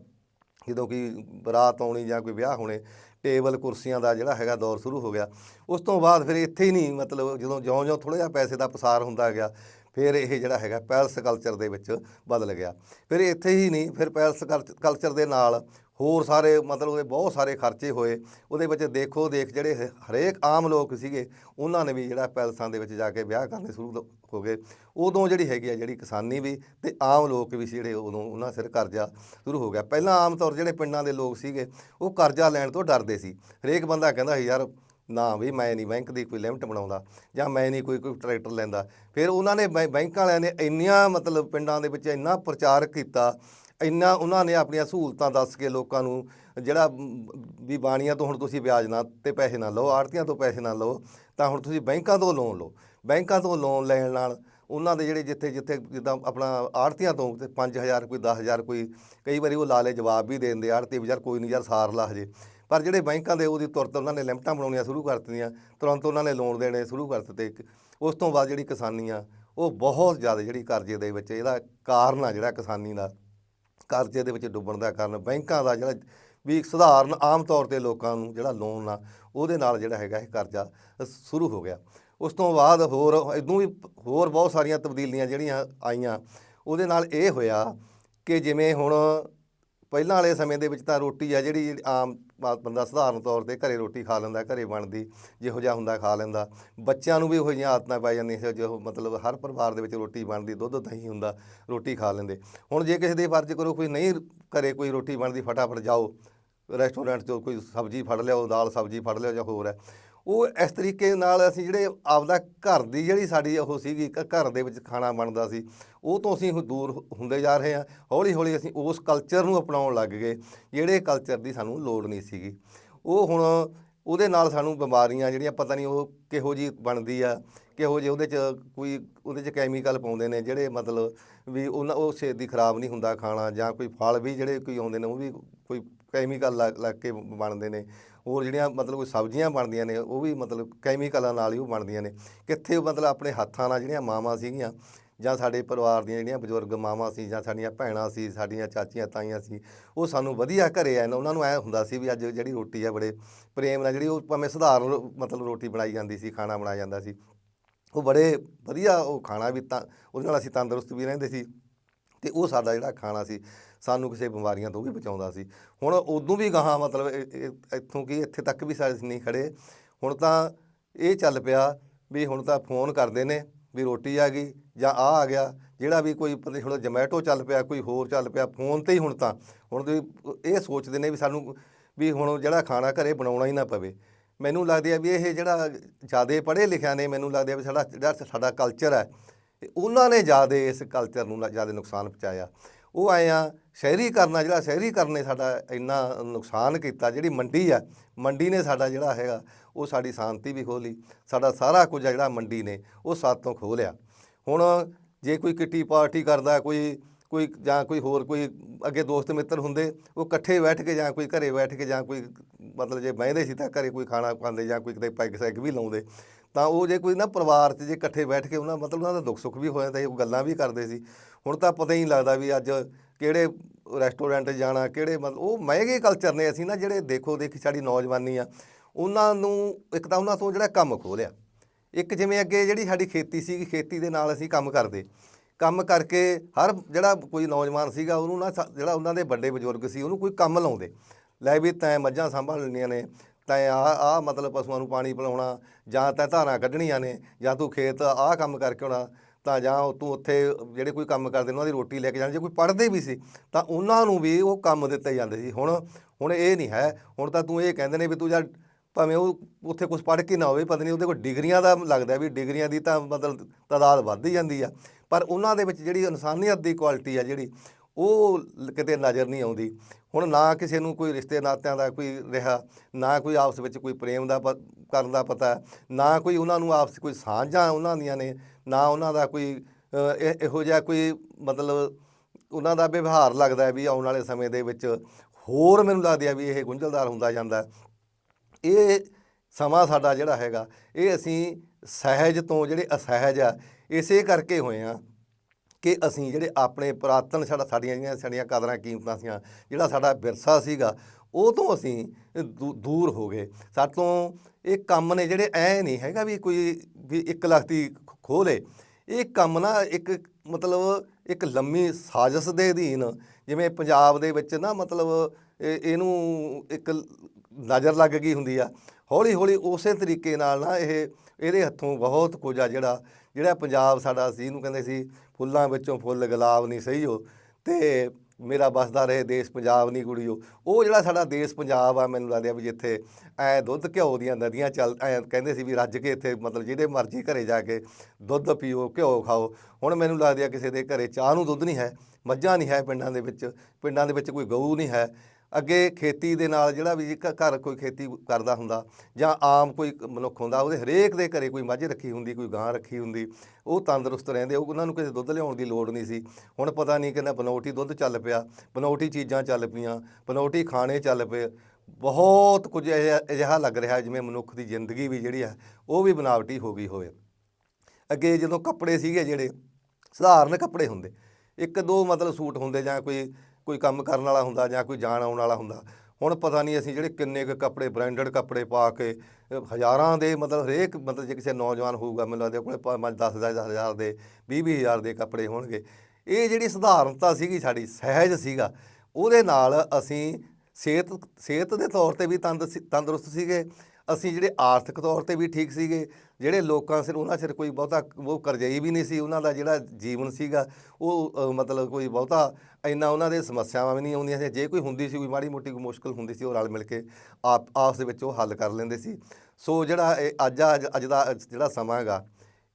ਜਦੋਂ ਕਿ ਬਰਾਤ ਆਉਣੀ ਜਾਂ ਕੋਈ ਵਿਆਹ ਹੋਣੇ, ਟੇਬਲ ਕੁਰਸੀਆਂ ਦਾ ਜਿਹੜਾ ਹੈਗਾ ਦੌਰ ਸ਼ੁਰੂ ਹੋ ਗਿਆ। ਉਸ ਤੋਂ ਬਾਅਦ ਫਿਰ ਇੱਥੇ ਹੀ ਨਹੀਂ ਮਤਲਬ ਜਦੋਂ ਜਿਉਂ-ਜਿਉਂ ਥੋੜਾ ਜਿਹਾ ਪੈਸੇ ਦਾ ਪਸਾਰ ਹੁੰਦਾ ਗਿਆ ਫਿਰ ਇਹ ਜਿਹੜਾ ਹੈਗਾ ਪੈਲਸ ਕਲਚਰ ਦੇ ਵਿੱਚ ਬਦਲ ਗਿਆ। ਫਿਰ ਇੱਥੇ ਹੀ ਨਹੀਂ, ਫਿਰ ਪੈਲਸ ਕਲਚ- ਕਲਚਰ ਦੇ ਨਾਲ ਹੋਰ ਸਾਰੇ ਮਤਲਬ ਉਹਦੇ ਬਹੁਤ ਸਾਰੇ ਖਰਚੇ ਹੋਏ। ਉਹਦੇ ਵਿੱਚ ਦੇਖੋ, ਦੇਖ ਜਿਹੜੇ ਹਰੇਕ ਆਮ ਲੋਕ ਸੀਗੇ, ਉਹਨਾਂ ਨੇ ਵੀ ਜਿਹੜਾ ਪੈਲਸਾਂ ਦੇ ਵਿੱਚ ਜਾ ਕੇ ਵਿਆਹ ਕਰਨੇ ਸ਼ੁਰੂ ਹੋ ਗਏ। ਉਦੋਂ ਜਿਹੜੀ ਹੈਗੀ ਆ ਜਿਹੜੀ ਕਿਸਾਨੀ ਵੀ ਤੇ ਆਮ ਲੋਕ ਵੀ ਸੀ ਜਿਹੜੇ ਉਦੋਂ ਉਹਨਾਂ ਸਿਰ ਕਰਜ਼ਾ ਸ਼ੁਰੂ ਹੋ ਗਿਆ। ਪਹਿਲਾਂ ਆਮ ਤੌਰ ਜਿਹੜੇ ਪਿੰਡਾਂ ਦੇ ਲੋਕ ਸੀਗੇ, ਉਹ ਕਰਜ਼ਾ ਲੈਣ ਤੋਂ ਡਰਦੇ ਸੀ। ਹਰੇਕ ਬੰਦਾ ਕਹਿੰਦਾ ਸੀ, ਯਾਰ ਨਾ ਵੀ ਮੈਂ ਨਹੀਂ ਬੈਂਕ ਦੀ ਕੋਈ ਲਿਮਟ ਬਣਾਉਂਦਾ ਜਾਂ ਮੈਂ ਨਹੀਂ ਕੋਈ ਕੋਈ ਟਰੈਕਟਰ ਲੈਂਦਾ। ਫਿਰ ਉਹਨਾਂ ਨੇ ਬੈਂ- ਬੈਂਕ ਵਾਲਿਆਂ ਨੇ ਇੰਨੀਆਂ ਮਤਲਬ ਪਿੰਡਾਂ ਦੇ ਵਿੱਚ ਇੰਨਾ ਪ੍ਰਚਾਰ ਕੀਤਾ, ਇੰਨਾ ਉਹਨਾਂ ਨੇ ਆਪਣੀਆਂ ਸਹੂਲਤਾਂ ਦੱਸ ਕੇ ਲੋਕਾਂ ਨੂੰ ਜਿਹੜਾ ਵੀ ਬਾਣੀਆਂ ਤੋਂ ਹੁਣ ਤੁਸੀਂ ਵਿਆਜ ਨਾ ਤੇ ਪੈਸੇ ਨਾ ਲਓ, ਆੜਤੀਆਂ ਤੋਂ ਪੈਸੇ ਨਾ ਲਓ, ਤਾਂ ਹੁਣ ਤੁਸੀਂ ਬੈਂਕਾਂ ਤੋਂ ਲੋਨ ਲਓ। ਬੈਂਕਾਂ ਤੋਂ ਲੋਨ ਲੈਣ ਨਾਲ ਉਹਨਾਂ ਦੇ ਜਿਹੜੇ ਜਿੱਥੇ ਜਿੱਥੇ ਜਿੱਦਾਂ ਆਪਣਾ ਆੜਤੀਆਂ ਤੋਂ ਤੇ 5000 ਕੋਈ 10000 ਕੋਈ ਕਈ ਵਾਰੀ ਉਹ ਲਾਲੇ ਜਵਾਬ ਵੀ ਦੇ ਦਿੰਦੇ, ਆੜਤੀ ਵੀ ਯਾਰ ਕੋਈ ਨਹੀਂ ਯਾਰ ਸਾਰ ਲਾ ਹਜੇ। ਪਰ ਜਿਹੜੇ ਬੈਂਕਾਂ ਦੇ ਉਹਦੀ ਤੁਰਤ ਉਹਨਾਂ ਨੇ ਲਿਮਟਾਂ ਬਣਾਉਣੀਆਂ ਸ਼ੁਰੂ ਕਰ ਦਿੱਤੀਆਂ, ਤੁਰੰਤ ਉਹਨਾਂ ਨੇ ਲੋਨ ਦੇਣੇ ਸ਼ੁਰੂ ਕਰ ਦਿੱਤੇ ਉਸ ਤੋਂ ਬਾਅਦ ਜਿਹੜੀ ਕਿਸਾਨੀ ਆ ਉਹ ਬਹੁਤ ਜ਼ਿਆਦਾ ਜਿਹੜੀ ਕਰਜ਼ੇ ਦੇ ਵਿੱਚ ਇਹਦਾ ਕਾਰਨ ਆ ਜਿਹੜਾ ਕਿਸਾਨੀ ਦਾ। ਕਰਜ਼ੇ ਦੇ ਵਿੱਚ ਡੁੱਬਣ ਦਾ ਕਾਰਨ ਬੈਂਕਾਂ ਦਾ ਜਿਹੜਾ ਵੀ ਸਧਾਰਨ ਆਮ ਤੌਰ ਤੇ ਲੋਕਾਂ ਨੂੰ ਜਿਹੜਾ ਲੋਨ ਆ, ਉਹਦੇ ਨਾਲ ਜਿਹੜਾ ਹੈਗਾ ਇਹ ਕਰਜ਼ਾ ਸ਼ੁਰੂ ਹੋ ਗਿਆ। ਉਸ ਤੋਂ ਬਾਅਦ ਹੋਰ ਇਦੋਂ ਵੀ ਹੋਰ ਬਹੁਤ ਸਾਰੀਆਂ ਤਬਦੀਲੀਆਂ ਜਿਹੜੀਆਂ ਆਈਆਂ, ਉਹਦੇ ਨਾਲ ਇਹ ਹੋਇਆ ਕਿ ਜਿਵੇਂ ਹੁਣ ਪਹਿਲਾਂ ਵਾਲੇ ਸਮੇਂ ਦੇ ਵਿੱਚ ਤਾਂ ਰੋਟੀ ਆ ਜਿਹੜੀ ਆਮ ਬੰਦਾ ਸਧਾਰਨ ਤੌਰ ਤੇ ਘਰੇ ਰੋਟੀ ਖਾ ਲੈਂਦਾ, ਘਰੇ ਬਣਦੀ, ਜਿਹੋ ਜਿਹਾ ਹੁੰਦਾ ਖਾ ਲੈਂਦਾ। ਬੱਚਿਆਂ ਨੂੰ ਵੀ ਉਹੋ ਜਿਹੀਆਂ ਆਦਤਾਂ ਪੈ ਜਾਂਦੀਆਂ ਸੀ ਜੋ ਮਤਲਬ ਹਰ ਪਰਿਵਾਰ ਦੇ ਵਿੱਚ ਰੋਟੀ ਬਣਦੀ, ਦੁੱਧ ਦਹੀਂ ਹੁੰਦਾ, ਰੋਟੀ ਖਾ ਲੈਂਦੇ। ਹੁਣ ਜੇ ਕਿਸੇ ਦੇ ਫਰਜ਼ ਕਰੋ ਕੋਈ ਨਹੀਂ ਘਰੇ ਕੋਈ ਰੋਟੀ ਬਣਦੀ, ਫਟਾਫਟ ਜਾਓ, ਰੈਸਟੋਰੈਂਟ 'ਚੋਂ ਕੋਈ ਸਬਜ਼ੀ ਫੜ ਲਿਆਓ, ਦਾਲ ਸਬਜ਼ੀ ਫੜ ਲਿਆਓ ਜਾਂ ਹੋਰ ਹੈ। ਉਹ ਇਸ ਤਰੀਕੇ ਨਾਲ ਅਸੀਂ ਜਿਹੜੇ ਆਪਦਾ ਘਰ ਦੀ ਜਿਹੜੀ ਸਾਡੀ ਉਹ ਸੀਗੀ ਘ- ਘਰ ਦੇ ਵਿੱਚ ਖਾਣਾ ਬਣਦਾ ਸੀ, ਉਹ ਤੋਂ ਅਸੀਂ ਦੂਰ ਹੁੰਦੇ ਜਾ ਰਹੇ ਹਾਂ। ਹੌਲੀ ਹੌਲੀ ਅਸੀਂ ਉਸ ਕਲਚਰ ਨੂੰ ਅਪਣਾਉਣ ਲੱਗ ਗਏ, ਜਿਹੜੇ ਕਲਚਰ ਦੀ ਸਾਨੂੰ ਲੋੜ ਨਹੀਂ ਸੀਗੀ। ਉਹ ਹੁਣ ਉਹਦੇ ਨਾਲ ਸਾਨੂੰ ਬਿਮਾਰੀਆਂ ਜਿਹੜੀਆਂ ਪਤਾ ਨਹੀਂ ਉਹ ਕਿਹੋ ਜੀ ਬਣਦੀ ਆ, ਕਿਹੋ ਜਿਹੇ ਉਹਦੇ ਚ ਕੋਈ ਉਹਦੇ ਚ ਕੈਮੀਕਲ ਪਾਉਂਦੇ ਨੇ ਜਿਹੜੇ ਮਤਲਬ ਵੀ ਉਹਨਾਂ ਉਹ ਸਿਹਤ ਦੀ ਖਰਾਬ ਨਹੀਂ ਹੁੰਦਾ ਖਾਣਾ ਜਾਂ ਕੋਈ ਫਲ ਵੀ ਜਿਹੜੇ ਕੋਈ ਆਉਂਦੇ ਨੇ ਉਹ ਵੀ ਕੋਈ ਕੈਮੀਕਲ ਲੱਗ ਲੱਗ ਕੇ ਬਣਦੇ ਨੇ, ਹੋਰ ਜਿਹੜੀਆਂ ਮਤਲਬ ਕੋਈ ਸਬਜ਼ੀਆਂ ਬਣਦੀਆਂ ਨੇ ਉਹ ਵੀ ਮਤਲਬ ਕੈਮੀਕਲਾਂ ਨਾਲ ਹੀ ਉਹ ਬਣਦੀਆਂ ਨੇ। ਕਿੱਥੇ ਮਤਲਬ ਆਪਣੇ ਹੱਥਾਂ ਨਾਲ ਜਿਹੜੀਆਂ ਮਾਵਾਂ ਸੀਗੀਆਂ ਜਾਂ ਸਾਡੇ ਪਰਿਵਾਰ ਦੀਆਂ ਜਿਹੜੀਆਂ ਬਜ਼ੁਰਗ ਮਾਵਾਂ ਸੀ ਜਾਂ ਸਾਡੀਆਂ ਭੈਣਾਂ ਸੀ, ਸਾਡੀਆਂ ਚਾਚੀਆਂ, ਤਾਈਆਂ ਸੀ, ਉਹ ਸਾਨੂੰ ਵਧੀਆ ਘਰੇ ਆਏ ਨੇ। ਉਹਨਾਂ ਨੂੰ ਐ ਹੁੰਦਾ ਸੀ ਵੀ ਅੱਜ ਜਿਹੜੀ ਰੋਟੀ ਆ ਬੜੇ ਪ੍ਰੇਮ ਨਾਲ, ਜਿਹੜੀ ਉਹ ਭਾਵੇਂ ਸਧਾਰਨ ਰੋ- ਮਤਲਬ ਰੋਟੀ ਬਣਾਈ ਜਾਂਦੀ ਸੀ, ਖਾਣਾ ਬਣਾਇਆ ਜਾਂਦਾ ਸੀ, ਉਹ ਬੜੇ ਵਧੀਆ ਉਹ ਖਾਣਾ ਵੀ ਤਾਂ, ਉਹਦੇ ਨਾਲ ਅਸੀਂ ਤੰਦਰੁਸਤ ਵੀ ਰਹਿੰਦੇ ਸੀ ਤੇ ਉਹ ਸਾਡਾ ਜਿਹੜਾ ਖਾਣਾ ਸੀ, ਸਾਨੂੰ ਕਿਸੇ ਬਿਮਾਰੀਆਂ ਤੋਂ ਵੀ ਬਚਾਉਂਦਾ ਸੀ। ਹੁਣ ਉਦੋਂ ਵੀ ਗਾਹਾਂ ਮਤਲਬ ਇੱਥੋਂ ਕੀ ਇੱਥੇ ਤੱਕ ਵੀ ਸਾਡੇ ਨਹੀਂ ਖੜੇ। ਹੁਣ ਤਾਂ ਇਹ ਚੱਲ ਪਿਆ ਵੀ ਹੁਣ ਤਾਂ ਫੋਨ ਕਰਦੇ ਨੇ ਵੀ ਰੋਟੀ ਆ ਗਈ ਜਾਂ ਆ ਆ ਗਿਆ, ਜਿਹੜਾ ਵੀ ਕੋਈ ਪਤਾ ਹੁਣ ਜਮੈਟੋ ਚੱਲ ਪਿਆ, ਕੋਈ ਹੋਰ ਚੱਲ ਪਿਆ ਫੋਨ ਤੇ ਹੀ ਹੁਣ ਤਾਂ, ਹੁਣ ਤੇ ਇਹ ਸੋਚਦੇ ਨੇ ਵੀ ਸਾਨੂੰ ਵੀ ਹੁਣ ਜਿਹੜਾ ਖਾਣਾ ਘਰੇ ਬਣਾਉਣਾ ਹੀ ਨਾ ਪਵੇ। ਮੈਨੂੰ ਲੱਗਦੀ ਆ ਵੀ ਇਹ ਜਿਹੜਾ ਜਿਆਦੇ ਪੜ੍ਹੇ ਲਿਖਿਆ ਨੇ, ਮੈਨੂੰ ਲੱਗਦਾ ਵੀ ਸਾਡਾ, ਜਿਹੜਾ ਸਾਡਾ ਕਲਚਰ ਹੈ ਉਹਨਾਂ ਨੇ ਜ਼ਿਆਦਾ ਇਸ ਕਲਚਰ ਨੂੰ ਜ਼ਿਆਦਾ ਨੁਕਸਾਨ ਪਹੁੰਚਾਇਆ। ਉਹ ਆਏ ਆ ਸ਼ਹਿਰੀਕਰਨ ਆ, ਜਿਹੜਾ ਸ਼ਹਿਰੀਕਰਨ ਨੇ ਸਾਡਾ ਇੰਨਾ ਨੁਕਸਾਨ ਕੀਤਾ, ਜਿਹੜੀ ਮੰਡੀ ਆ, ਮੰਡੀ ਨੇ ਸਾਡਾ ਜਿਹੜਾ ਹੈਗਾ, ਉਹ ਸਾਡੀ ਸ਼ਾਂਤੀ ਵੀ ਖੋਲੀ ਸਾਡਾ ਸਾਰਾ ਕੁਝ ਆ ਜਿਹੜਾ ਮੰਡੀ ਨੇ, ਉਹ ਸਾਤੋਂ ਖੋਹ ਲਿਆ। ਹੁਣ ਜੇ ਕੋਈ ਕਿੱਟੀ ਪਾਰਟੀ ਕਰਦਾ, ਕੋਈ ਕੋਈ ਜਾਂ ਕੋਈ ਹੋਰ ਕੋਈ ਅੱਗੇ ਦੋਸਤ ਮਿੱਤਰ ਹੁੰਦੇ, ਉਹ ਇਕੱਠੇ ਬੈਠ ਕੇ ਜਾਂ ਕੋਈ ਘਰੇ ਬੈਠ ਕੇ ਜਾਂ ਕੋਈ ਮਤਲਬ ਜੇ ਬਹਿੰਦੇ ਸੀ ਤਾਂ ਘਰੇ ਕੋਈ ਖਾਣਾ ਖਾਂਦੇ ਜਾਂ ਕੋਈ ਕਿਤੇ ਪੈਗ ਸੈਗ ਵੀ ਲਾਉਂਦੇ। ਤਾਂ ਉਹ ਜੇ ਕੋਈ ਨਾ ਪਰਿਵਾਰ 'ਚ ਜੇ ਇਕੱਠੇ ਬੈਠ ਕੇ ਉਹਨਾਂ ਮਤਲਬ ਉਹਨਾਂ ਦਾ ਦੁੱਖ ਸੁੱਖ ਵੀ ਹੋ ਜਾਂਦਾ ਸੀ, ਉਹ ਗੱਲਾਂ ਵੀ ਕਰਦੇ ਸੀ। ਹੁਣ ਤਾਂ ਪਤਾ ਹੀ ਨਹੀਂ ਲੱਗਦਾ ਵੀ ਅੱਜ ਕਿਹੜੇ ਰੈਸਟੋਰੈਂਟ ਜਾਣਾ, ਕਿਹੜੇ ਮਤਲਬ ਉਹ ਮਹਿੰਗੇ ਕਲਚਰ ਨੇ ਅਸੀਂ ਨਾ ਜਿਹੜੇ ਦੇਖੋ ਦੇਖੀ ਸਾਡੀ ਨੌਜਵਾਨੀ ਆ, ਉਹਨਾਂ ਨੂੰ ਇੱਕ ਤਾਂ ਉਹਨਾਂ ਤੋਂ ਜਿਹੜਾ ਕੰਮ ਖੋਹ ਇੱਕ ਜਿਵੇਂ ਅੱਗੇ ਜਿਹੜੀ ਸਾਡੀ ਖੇਤੀ ਸੀ ਖੇਤੀ ਦੇ ਨਾਲ ਅਸੀਂ ਕੰਮ ਕਰਦੇ। ਕੰਮ ਕਰਕੇ ਹਰ ਜਿਹੜਾ ਕੋਈ ਨੌਜਵਾਨ ਸੀਗਾ, ਉਹਨੂੰ ਨਾ ਸਾ- ਜਿਹੜਾ ਉਹਨਾਂ ਦੇ ਵੱਡੇ ਬਜ਼ੁਰਗ ਸੀ, ਉਹਨੂੰ ਕੋਈ ਕੰਮ ਲਾਉਂਦੇ। ਲੈ ਵੀ ਤੈਂ ਮੱਝਾਂ ਸੰਭਾਲਣੀਆਂ ਨੇ, ਤੈਂ ਆ ਆ ਮਤਲਬ ਪਸ਼ੂਆਂ ਨੂੰ ਪਾਣੀ ਪਿਲਾਉਣਾ, ਜਾਂ ਤੈਂ ਧਾਰਾਂ ਕੱਢਣੀਆਂ ਨੇ, ਜਾਂ ਤੂੰ ਖੇਤ ਆਹ ਕੰਮ ਕਰਕੇ ਆਉਣਾ, ਤਾਂ ਜਾਂ ਤੂੰ ਉੱਥੇ ਜਿਹੜੇ ਕੋਈ ਕੰਮ ਕਰਦੇ ਨੇ, ਉਹਨਾਂ ਦੀ ਰੋਟੀ ਲੈ ਕੇ ਜਾਣੀ, ਜੇ ਕੋਈ ਪੜ੍ਹਦੇ ਵੀ ਸੀ, ਤਾਂ ਉਹਨਾਂ ਨੂੰ ਵੀ ਉਹ ਕੰਮ ਦਿੱਤੇ ਜਾਂਦੇ ਸੀ। ਹੁਣ ਹੁਣ ਇਹ ਨਹੀਂ ਹੈ। ਹੁਣ ਤਾਂ ਤੂੰ ਇਹ ਕਹਿੰਦੇ ਨੇ ਵੀ ਤੂੰ ਜਾਂ ਭਾਵੇਂ ਉਹ ਉੱਥੇ ਕੁਝ ਪੜ੍ਹ ਕੇ ਨਾ ਹੋਵੇ, ਪਤਾ ਨਹੀਂ ਉਹਦੇ ਕੋਲ ਡਿਗਰੀਆਂ ਦਾ ਲੱਗਦਾ ਵੀ ਡਿਗਰੀਆਂ ਦੀ ਤਾਂ ਮਤਲਬ ਤਾਦਾਦ ਵੱਧਦੀ ਜਾਂਦੀ ਆ। ਪਰ ਉਹਨਾਂ ਦੇ ਵਿੱਚ ਜਿਹੜੀ ਇਨਸਾਨੀਅਤ ਦੀ ਕੁਆਲਿਟੀ ਆ ਜਿਹੜੀ, ਉਹ ਕਿਤੇ ਨਜ਼ਰ ਨਹੀਂ ਆਉਂਦੀ। ਹੁਣ ਨਾ ਕਿਸੇ ਨੂੰ ਕੋਈ ਰਿਸ਼ਤੇ ਨਾਤਿਆਂ ਦਾ ਕੋਈ ਰਿਹਾ, ਨਾ ਕੋਈ ਆਪਸ ਵਿੱਚ ਕੋਈ ਪ੍ਰੇਮ ਦਾ ਪ- ਕਰਨ ਦਾ ਪਤਾ, ਨਾ ਕੋਈ ਉਹਨਾਂ ਨੂੰ ਆਪਸ ਕੋਈ ਸਾਂਝਾਂ ਉਹਨਾਂ ਦੀਆਂ ਨੇ, ਨਾ ਉਹਨਾਂ ਦਾ ਕੋਈ ਇਹ- ਇਹੋ ਜਿਹਾ ਕੋਈ ਮਤਲਬ ਉਹਨਾਂ ਦਾ ਵਿਵਹਾਰ ਲੱਗਦਾ ਵੀ ਆਉਣ ਵਾਲੇ ਸਮੇਂ ਦੇ ਵਿੱਚ ਹੋਰ ਮੈਨੂੰ ਲੱਗਦਾ ਹੈ ਵੀ ਇਹ ਗੁੰਝਲਦਾਰ ਹੁੰਦਾ ਜਾਂਦਾ। ਇਹ ਸਮਾਂ ਸਾਡਾ ਜਿਹੜਾ ਹੈਗਾ, ਇਹ ਅਸੀਂ ਸਹਿਜ ਤੋਂ ਜਿਹੜੇ ਅਸਹਿਜ ਆ, ਇਸੇ ਕਰਕੇ ਹੋਏ ਆ ਕਿ ਅਸੀਂ ਜਿਹੜੇ ਆਪਣੇ ਪੁਰਾਤਨ ਸਾਡਾ ਸਾਡੀਆਂ ਜਿਹੜੀਆਂ ਸਾਡੀਆਂ ਕਦਰਾਂ, ਕੀਮਤਾਂ ਸੀਆਂ, ਜਿਹੜਾ ਸਾਡਾ ਵਿਰਸਾ ਸੀਗਾ, ਉਹ ਤੋਂ ਅਸੀਂ ਦੂ- ਦੂਰ ਹੋ ਗਏ। ਸਾਤੋਂ ਇਹ ਕੰਮ ਨੇ ਜਿਹੜੇ ਐ ਨਹੀਂ ਹੈਗਾ ਵੀ ਕੋਈ ਵੀ ਇੱਕ ਲਖਤੀ ਖੋਲੇ ਇਹ ਕੰਮ ਨਾ ਇੱਕ ਮਤਲਬ ਇੱਕ ਲੰਮੀ ਸਾਜ਼ਿਸ਼ ਦੇ ਅਧੀਨ, ਜਿਵੇਂ ਪੰਜਾਬ ਦੇ ਵਿੱਚ ਨਾ ਮਤਲਬ ਇਹਨੂੰ ਇੱਕ ਨਜ਼ਰ ਲੱਗ ਗਈ ਹੁੰਦੀ ਆ। ਹੌਲੀ ਹੌਲੀ ਉਸੇ ਤਰੀਕੇ ਨਾਲ ਨਾ ਇਹ, ਇਹਦੇ ਹੱਥੋਂ ਬਹੁਤ ਕੁਝ ਆ ਜਿਹੜਾ ਜਿਹੜਾ ਪੰਜਾਬ ਸਾਡਾ ਸੀ, ਇਹਨੂੰ ਕਹਿੰਦੇ ਸੀ, ਫੁੱਲਾਂ ਵਿੱਚੋਂ ਫੁੱਲ ਗੁਲਾਬ ਨਹੀਂ ਸਹੀ ਹੋ, ਤੇ ਮੇਰਾ ਬਸਦਾ ਰਹੇ ਦੇਸ਼ ਪੰਜਾਬ ਨਹੀਂ ਕੁੜੀਓ। ਉਹ ਜਿਹੜਾ ਸਾਡਾ ਦੇਸ਼ ਪੰਜਾਬ ਆ, ਮੈਨੂੰ ਲੱਗਦਾ ਵੀ ਜਿੱਥੇ ਐ ਦੁੱਧ ਘਿਓ ਦੀਆਂ ਨਦੀਆਂ ਚੱਲ, ਐ ਕਹਿੰਦੇ ਸੀ ਵੀ ਰੱਜ ਕੇ ਇੱਥੇ ਮਤਲਬ ਜਿਹਦੇ ਮਰਜ਼ੀ ਘਰੇ ਜਾ ਕੇ ਦੁੱਧ ਪੀਓ, ਘਿਓ ਖਾਓ। ਹੁਣ ਮੈਨੂੰ ਲੱਗਦਾ ਕਿਸੇ ਦੇ ਘਰੇ ਚਾਹ ਨੂੰ ਦੁੱਧ ਨਹੀਂ ਹੈ, ਮੱਝਾਂ ਨਹੀਂ ਹੈ ਪਿੰਡਾਂ ਦੇ ਵਿੱਚ, ਪਿੰਡਾਂ ਦੇ ਵਿੱਚ ਕੋਈ ਗਊ ਨਹੀਂ ਹੈ। ਅੱਗੇ ਖੇਤੀ ਦੇ ਨਾਲ ਜਿਹੜਾ ਵੀ ਘ- ਘਰ ਕੋਈ ਖੇਤੀ ਕਰਦਾ ਹੁੰਦਾ ਜਾਂ ਆਮ ਕੋਈ ਮਨੁੱਖ ਹੁੰਦਾ, ਉਹਦੇ ਹਰੇਕ ਦੇ ਘਰੇ ਕੋਈ ਮੱਝ ਰੱਖੀ ਹੁੰਦੀ, ਕੋਈ ਗਾਂ ਰੱਖੀ ਹੁੰਦੀ, ਉਹ ਤੰਦਰੁਸਤ ਰਹਿੰਦੇ ਉਹਨਾਂ ਨੂੰ ਕਿਸੇ ਦੁੱਧ ਲਿਆਉਣ ਦੀ ਲੋੜ ਨਹੀਂ ਸੀ। ਹੁਣ ਪਤਾ ਨਹੀਂ ਕਿੰਨਾ ਬਨੌਟੀ ਦੁੱਧ ਚੱਲ ਪਿਆ ਬਨੌਟੀ ਚੀਜ਼ਾਂ ਚੱਲ ਪਈਆਂ ਬਨੌਟੀ ਖਾਣੇ ਚੱਲ ਪਏ, ਬਹੁਤ ਕੁਝ ਅਜਿਹਾ ਅਜਿਹਾ ਲੱਗ ਰਿਹਾ ਜਿਵੇਂ ਮਨੁੱਖ ਦੀ ਜ਼ਿੰਦਗੀ ਵੀ ਜਿਹੜੀ ਹੈ, ਉਹ ਵੀ ਬਨਾਵਟੀ ਹੋ ਗਈ ਹੋਵੇ। ਅੱਗੇ ਜਦੋਂ ਕੱਪੜੇ ਸੀਗੇ ਜਿਹੜੇ, ਸਧਾਰਨ ਕੱਪੜੇ ਹੁੰਦੇ, ਇੱਕ ਦੋ ਮਤਲਬ ਸੂਟ ਹੁੰਦੇ ਜਾਂ ਕੋਈ ਕੋਈ ਕੰਮ ਕਰਨ ਵਾਲਾ ਹੁੰਦਾ ਜਾਂ ਕੋਈ ਜਾਣ ਆਉਣ ਵਾਲਾ ਹੁੰਦਾ। ਹੁਣ ਪਤਾ ਨਹੀਂ ਅਸੀਂ ਜਿਹੜੇ ਕਿੰਨੇ ਕੁ ਕੱਪੜੇ ਬ੍ਰਾਂਡਡ ਕੱਪੜੇ ਪਾ ਕੇ ਹਜ਼ਾਰਾਂ ਦੇ ਮਤਲਬ ਹਰੇਕ ਮਤਲਬ ਜੇ ਕਿਸੇ ਨੌਜਵਾਨ ਹੋਊਗਾ, ਮੈਨੂੰ ਲੱਗਦਾ ਕੋਲੇ ਭਾਵੇਂ 10 ਹਜ਼ਾਰ ਦੇ 20 ਹਜ਼ਾਰ ਦੇ ਕੱਪੜੇ ਹੋਣਗੇ। ਇਹ ਜਿਹੜੀ ਸਧਾਰਨਤਾ ਸੀਗੀ ਸਾਡੀ, ਸਹਿਜ ਸੀਗਾ। ਉਹਦੇ ਨਾਲ ਅਸੀਂ ਸਿਹਤ ਸਿਹਤ ਦੇ ਤੌਰ ਤੇ ਵੀ ਤੰਦ ਤੰਦਰੁਸਤ ਸੀਗੇ। ਅਸੀਂ ਜਿਹੜੇ ਆਰਥਿਕ ਤੌਰ ਤੇ ਵੀ ਠੀਕ ਸੀਗੇ। ਜਿਹੜੇ ਲੋਕਾਂ ਸਿਰ ਉਹਨਾਂ ਸਿਰ ਕੋਈ ਬਹੁਤਾ ਉਹ ਕਰਜਾਈ ਵੀ ਨਹੀਂ ਸੀ, ਉਹਨਾਂ ਦਾ ਜਿਹੜਾ ਜੀਵਨ ਸੀਗਾ, ਉਹ ਮਤਲਬ ਕੋਈ ਬਹੁਤਾ ਇੰਨਾ ਉਹਨਾਂ ਦੇ ਸਮੱਸਿਆਵਾਂ ਵੀ ਨਹੀਂ ਆਉਂਦੀਆਂ ਸੀ। ਜੇ ਕੋਈ ਹੁੰਦੀ ਸੀ, ਕੋਈ ਮਾੜੀ ਮੋਟੀ ਕੋਈ ਮੁਸ਼ਕਲ ਹੁੰਦੀ ਸੀ, ਉਹ ਰਲ ਮਿਲ ਕੇ ਆਪ, ਆਪਸ ਦੇ ਵਿੱਚ ਉਹ ਹੱਲ ਕਰ ਲੈਂਦੇ ਸੀ। ਸੋ ਜਿਹੜਾ ਇਹ ਅੱਜ ਆ- ਅੱਜ ਦਾ ਜਿਹੜਾ ਸਮਾਂ ਹੈਗਾ,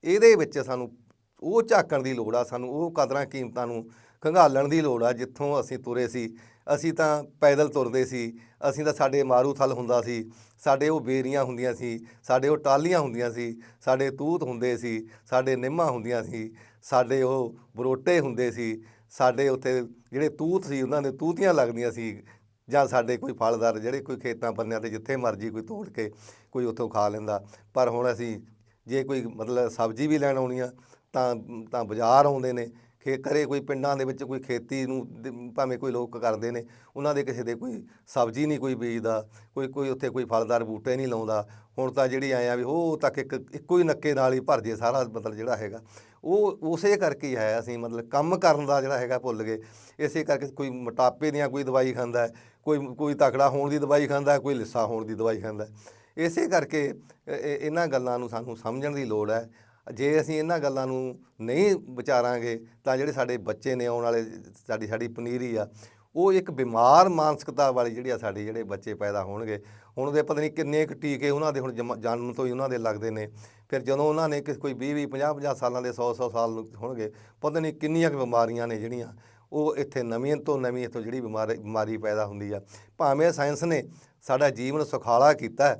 ਇਹਦੇ ਵਿੱਚ ਸਾਨੂੰ ਉਹ ਝਾਕਣ ਦੀ ਲੋੜ ਆ, ਸਾਨੂੰ ਉਹ ਕਦਰਾਂ ਕੀਮਤਾਂ ਨੂੰ ਖੰਗਾਲਣ ਦੀ ਲੋੜ ਆ, ਜਿੱਥੋਂ ਅਸੀਂ ਤੁਰੇ ਸੀ। ਅਸੀਂ ਤਾਂ ਪੈਦਲ ਤੁਰਦੇ ਸੀ, ਅਸੀਂ ਤਾਂ ਸਾਡੇ ਮਾਰੂ ਥਲ ਹੁੰਦਾ ਸੀ, ਸਾਡੇ ਉਹ ਬੇਰੀਆਂ ਹੁੰਦੀਆਂ ਸੀ, ਸਾਡੇ ਉਹ ਟਾਲੀਆਂ ਹੁੰਦੀਆਂ ਸੀ, ਸਾਡੇ ਤੂਤ ਹੁੰਦੇ ਸੀ, ਸਾਡੇ ਨਿੰਮਾਂ ਹੁੰਦੀਆਂ ਸੀ, ਸਾਡੇ ਉਹ ਬਰੋਟੇ ਹੁੰਦੇ ਸੀ, ਸਾਡੇ ਉੱਥੇ ਜਿਹੜੇ ਤੂਤ ਸੀ, ਉਹਨਾਂ ਦੇ ਤੂਤੀਆਂ ਲੱਗਦੀਆਂ ਸੀ, ਜਾਂ ਸਾਡੇ ਕੋਈ ਫਲਦਾਰ ਜਿਹੜੇ ਕੋਈ ਖੇਤਾਂ ਪੰਨਿਆਂ ਤੇ ਜਿੱਥੇ ਮਰਜ਼ੀ ਕੋਈ ਤੋੜ ਕੇ ਕੋਈ ਉੱਥੋਂ ਖਾ ਲੈਂਦਾ। ਪਰ ਹੁਣ ਅਸੀਂ ਜੇ ਕੋਈ ਮਤਲਬ ਸਬਜ਼ੀ ਵੀ ਲੈਣ ਆਉਣੀ ਆ, ਤਾਂ ਤਾਂ ਬਾਜ਼ਾਰ ਆਉਂਦੇ ਨੇ ਖੇ ਕਰੇ ਕੋਈ ਪਿੰਡਾਂ ਦੇ ਵਿੱਚ ਕੋਈ ਖੇਤੀ ਨੂੰ ਦ- ਭਾਵੇਂ ਕੋਈ ਲੋਕ ਕਰਦੇ ਨੇ, ਉਹਨਾਂ ਦੇ ਕਿਸੇ ਦੇ ਕੋਈ ਸਬਜ਼ੀ ਨਹੀਂ ਕੋਈ ਬੀਜਦਾ, ਕੋਈ ਕੋਈ ਉੱਥੇ ਕੋਈ ਫਲਦਾਰ ਬੂਟੇ ਨਹੀਂ ਲਾਉਂਦਾ, ਹੁਣ ਤਾਂ ਜਿਹੜੀ ਆਏ ਆ ਵੀ ਉਹ ਤੱਕ ਇੱਕ, ਇੱਕੋ ਹੀ ਨੱਕੇ ਨਾਲ ਹੀ ਭਰ ਜੇ ਸਾਰਾ ਮਤਲਬ ਜਿਹੜਾ ਹੈਗਾ। ਉਹ ਉਸੇ ਕਰਕੇ ਹੀ ਹੈ ਅਸੀਂ ਮਤਲਬ ਕੰਮ ਕਰਨ ਦਾ ਜਿਹੜਾ ਹੈਗਾ ਭੁੱਲ ਗਏ। ਇਸੇ ਕਰਕੇ ਕੋਈ ਮੋਟਾਪੇ ਦੀਆਂ ਕੋਈ ਦਵਾਈ ਖਾਂਦਾ ਹੈ ਕੋਈ ਕੋਈ ਤਕੜਾ ਹੋਣ ਦੀ ਦਵਾਈ ਖਾਂਦਾ ਹੈ ਕੋਈ ਲਿੱਸਾ ਹੋਣ ਦੀ ਦਵਾਈ ਖਾਂਦਾ। ਹੈ। ਇਸੇ ਕਰਕੇ ਇਹ- ਇਹ- ਇਹਨਾਂ ਗੱਲਾਂ ਨੂੰ ਸਾਨੂੰ ਸਮਝਣ ਦੀ ਲੋੜ ਹੈ। ਜੇ ਅਸੀਂ ਇਹਨਾਂ ਗੱਲਾਂ ਨੂੰ ਨਹੀਂ ਵਿਚਾਰਾਂਗੇ, ਤਾਂ ਜਿਹੜੇ ਸਾਡੇ ਬੱਚੇ ਨੇ ਆਉਣ ਵਾਲੇ, ਸਾਡੀ ਸਾਡੀ ਪਨੀਰੀ ਆ, ਉਹ ਇੱਕ ਬਿਮਾਰ ਮਾਨਸਿਕਤਾ ਵਾਲੀ ਜਿਹੜੀ ਆ ਸਾਡੇ, ਜਿਹੜੇ ਬੱਚੇ ਪੈਦਾ ਹੋਣਗੇ। ਹੁਣ ਉਹਦੇ ਪਤਾ ਨਹੀਂ ਕਿੰਨੇ ਕੁ ਟੀਕੇ ਉਹਨਾਂ ਦੇ ਹੁਣ ਜਮ- ਜਨਮ ਤੋਂ ਹੀ ਉਹਨਾਂ ਦੇ ਲੱਗਦੇ ਨੇ। ਫਿਰ ਜਦੋਂ ਉਹਨਾਂ ਨੇ ਕਿ, ਕੋਈ 20 20 50 50 ਸਾਲਾਂ ਦੇ 100 100 ਸਾਲ ਨੂੰ ਹੋਣਗੇ, ਪਤਾ ਨਹੀਂ ਕਿੰਨੀਆਂ ਕੁ ਬਿਮਾਰੀਆਂ ਨੇ ਜਿਹੜੀਆਂ, ਉਹ ਇੱਥੇ ਨਵੀਂ ਤੋਂ ਨਵੀਂ ਇੱਥੋਂ ਜਿਹੜੀ ਬਿਮਾਰੀ ਬਿਮਾਰੀ ਪੈਦਾ ਹੁੰਦੀ ਆ। ਭਾਵੇਂ ਸਾਇੰਸ ਨੇ ਸਾਡਾ ਜੀਵਨ ਸੁਖਾਲਾ ਕੀਤਾ,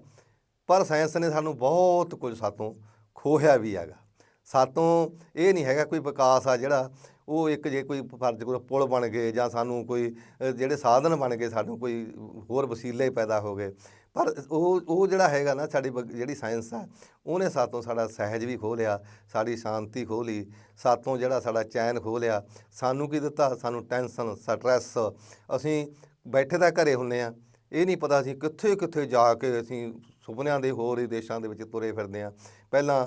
ਪਰ ਸਾਇੰਸ ਨੇ ਸਾਨੂੰ ਬਹੁਤ ਕੁਝ ਸਾਤੋਂ ਖੋਹਿਆ ਵੀ ਹੈਗਾ। ਸਾਤੋਂ ਇਹ ਨਹੀਂ ਹੈਗਾ ਕੋਈ ਵਿਕਾਸ ਆ ਜਿਹੜਾ, ਉਹ ਇੱਕ ਜੇ ਕੋਈ ਫਰਜ਼ ਕੋਈ ਪੁਲ ਬਣ ਗਏ ਜਾਂ ਸਾਨੂੰ ਕੋਈ ਜਿਹੜੇ ਸਾਧਨ ਬਣ ਗਏ ਸਾਨੂੰ ਕੋਈ ਹੋਰ ਵਸੀਲੇ ਪੈਦਾ ਹੋ ਗਏ। ਪਰ ਉਹ ਉਹ ਜਿਹੜਾ ਹੈਗਾ ਨਾ ਸਾਡੀ ਬ- ਜਿਹੜੀ ਸਾਇੰਸ ਆ, ਉਹਨੇ ਸਾਤੋਂ ਸਾਡਾ ਸਹਿਜ ਵੀ ਖੋਹ ਲਿਆ, ਸਾਡੀ ਸ਼ਾਂਤੀ ਖੋਹ ਲਈ, ਸਾਤੋਂ ਜਿਹੜਾ ਸਾਡਾ ਚੈਨ ਖੋਹ ਲਿਆ, ਸਾਨੂੰ ਕੀ ਦਿੱਤਾ? ਸਾਨੂੰ ਟੈਨਸ਼ਨ, ਸਟ੍ਰੈਸ, ਅਸੀਂ ਬੈਠੇ ਤਾਂ ਘਰੇ ਹੁੰਨੇ ਆ, ਇਹ ਨਹੀਂ ਪਤਾ ਅਸੀਂ ਕਿੱਥੇ ਕਿੱਥੇ ਜਾ ਕੇ ਅਸੀਂ ਸੁਪਨਿਆਂ ਦੇ ਹੋਰ ਹੀ ਦੇਸ਼ਾਂ ਦੇ ਵਿੱਚ ਤੁਰੇ ਫਿਰਦੇ ਆ ਪਹਿਲਾਂ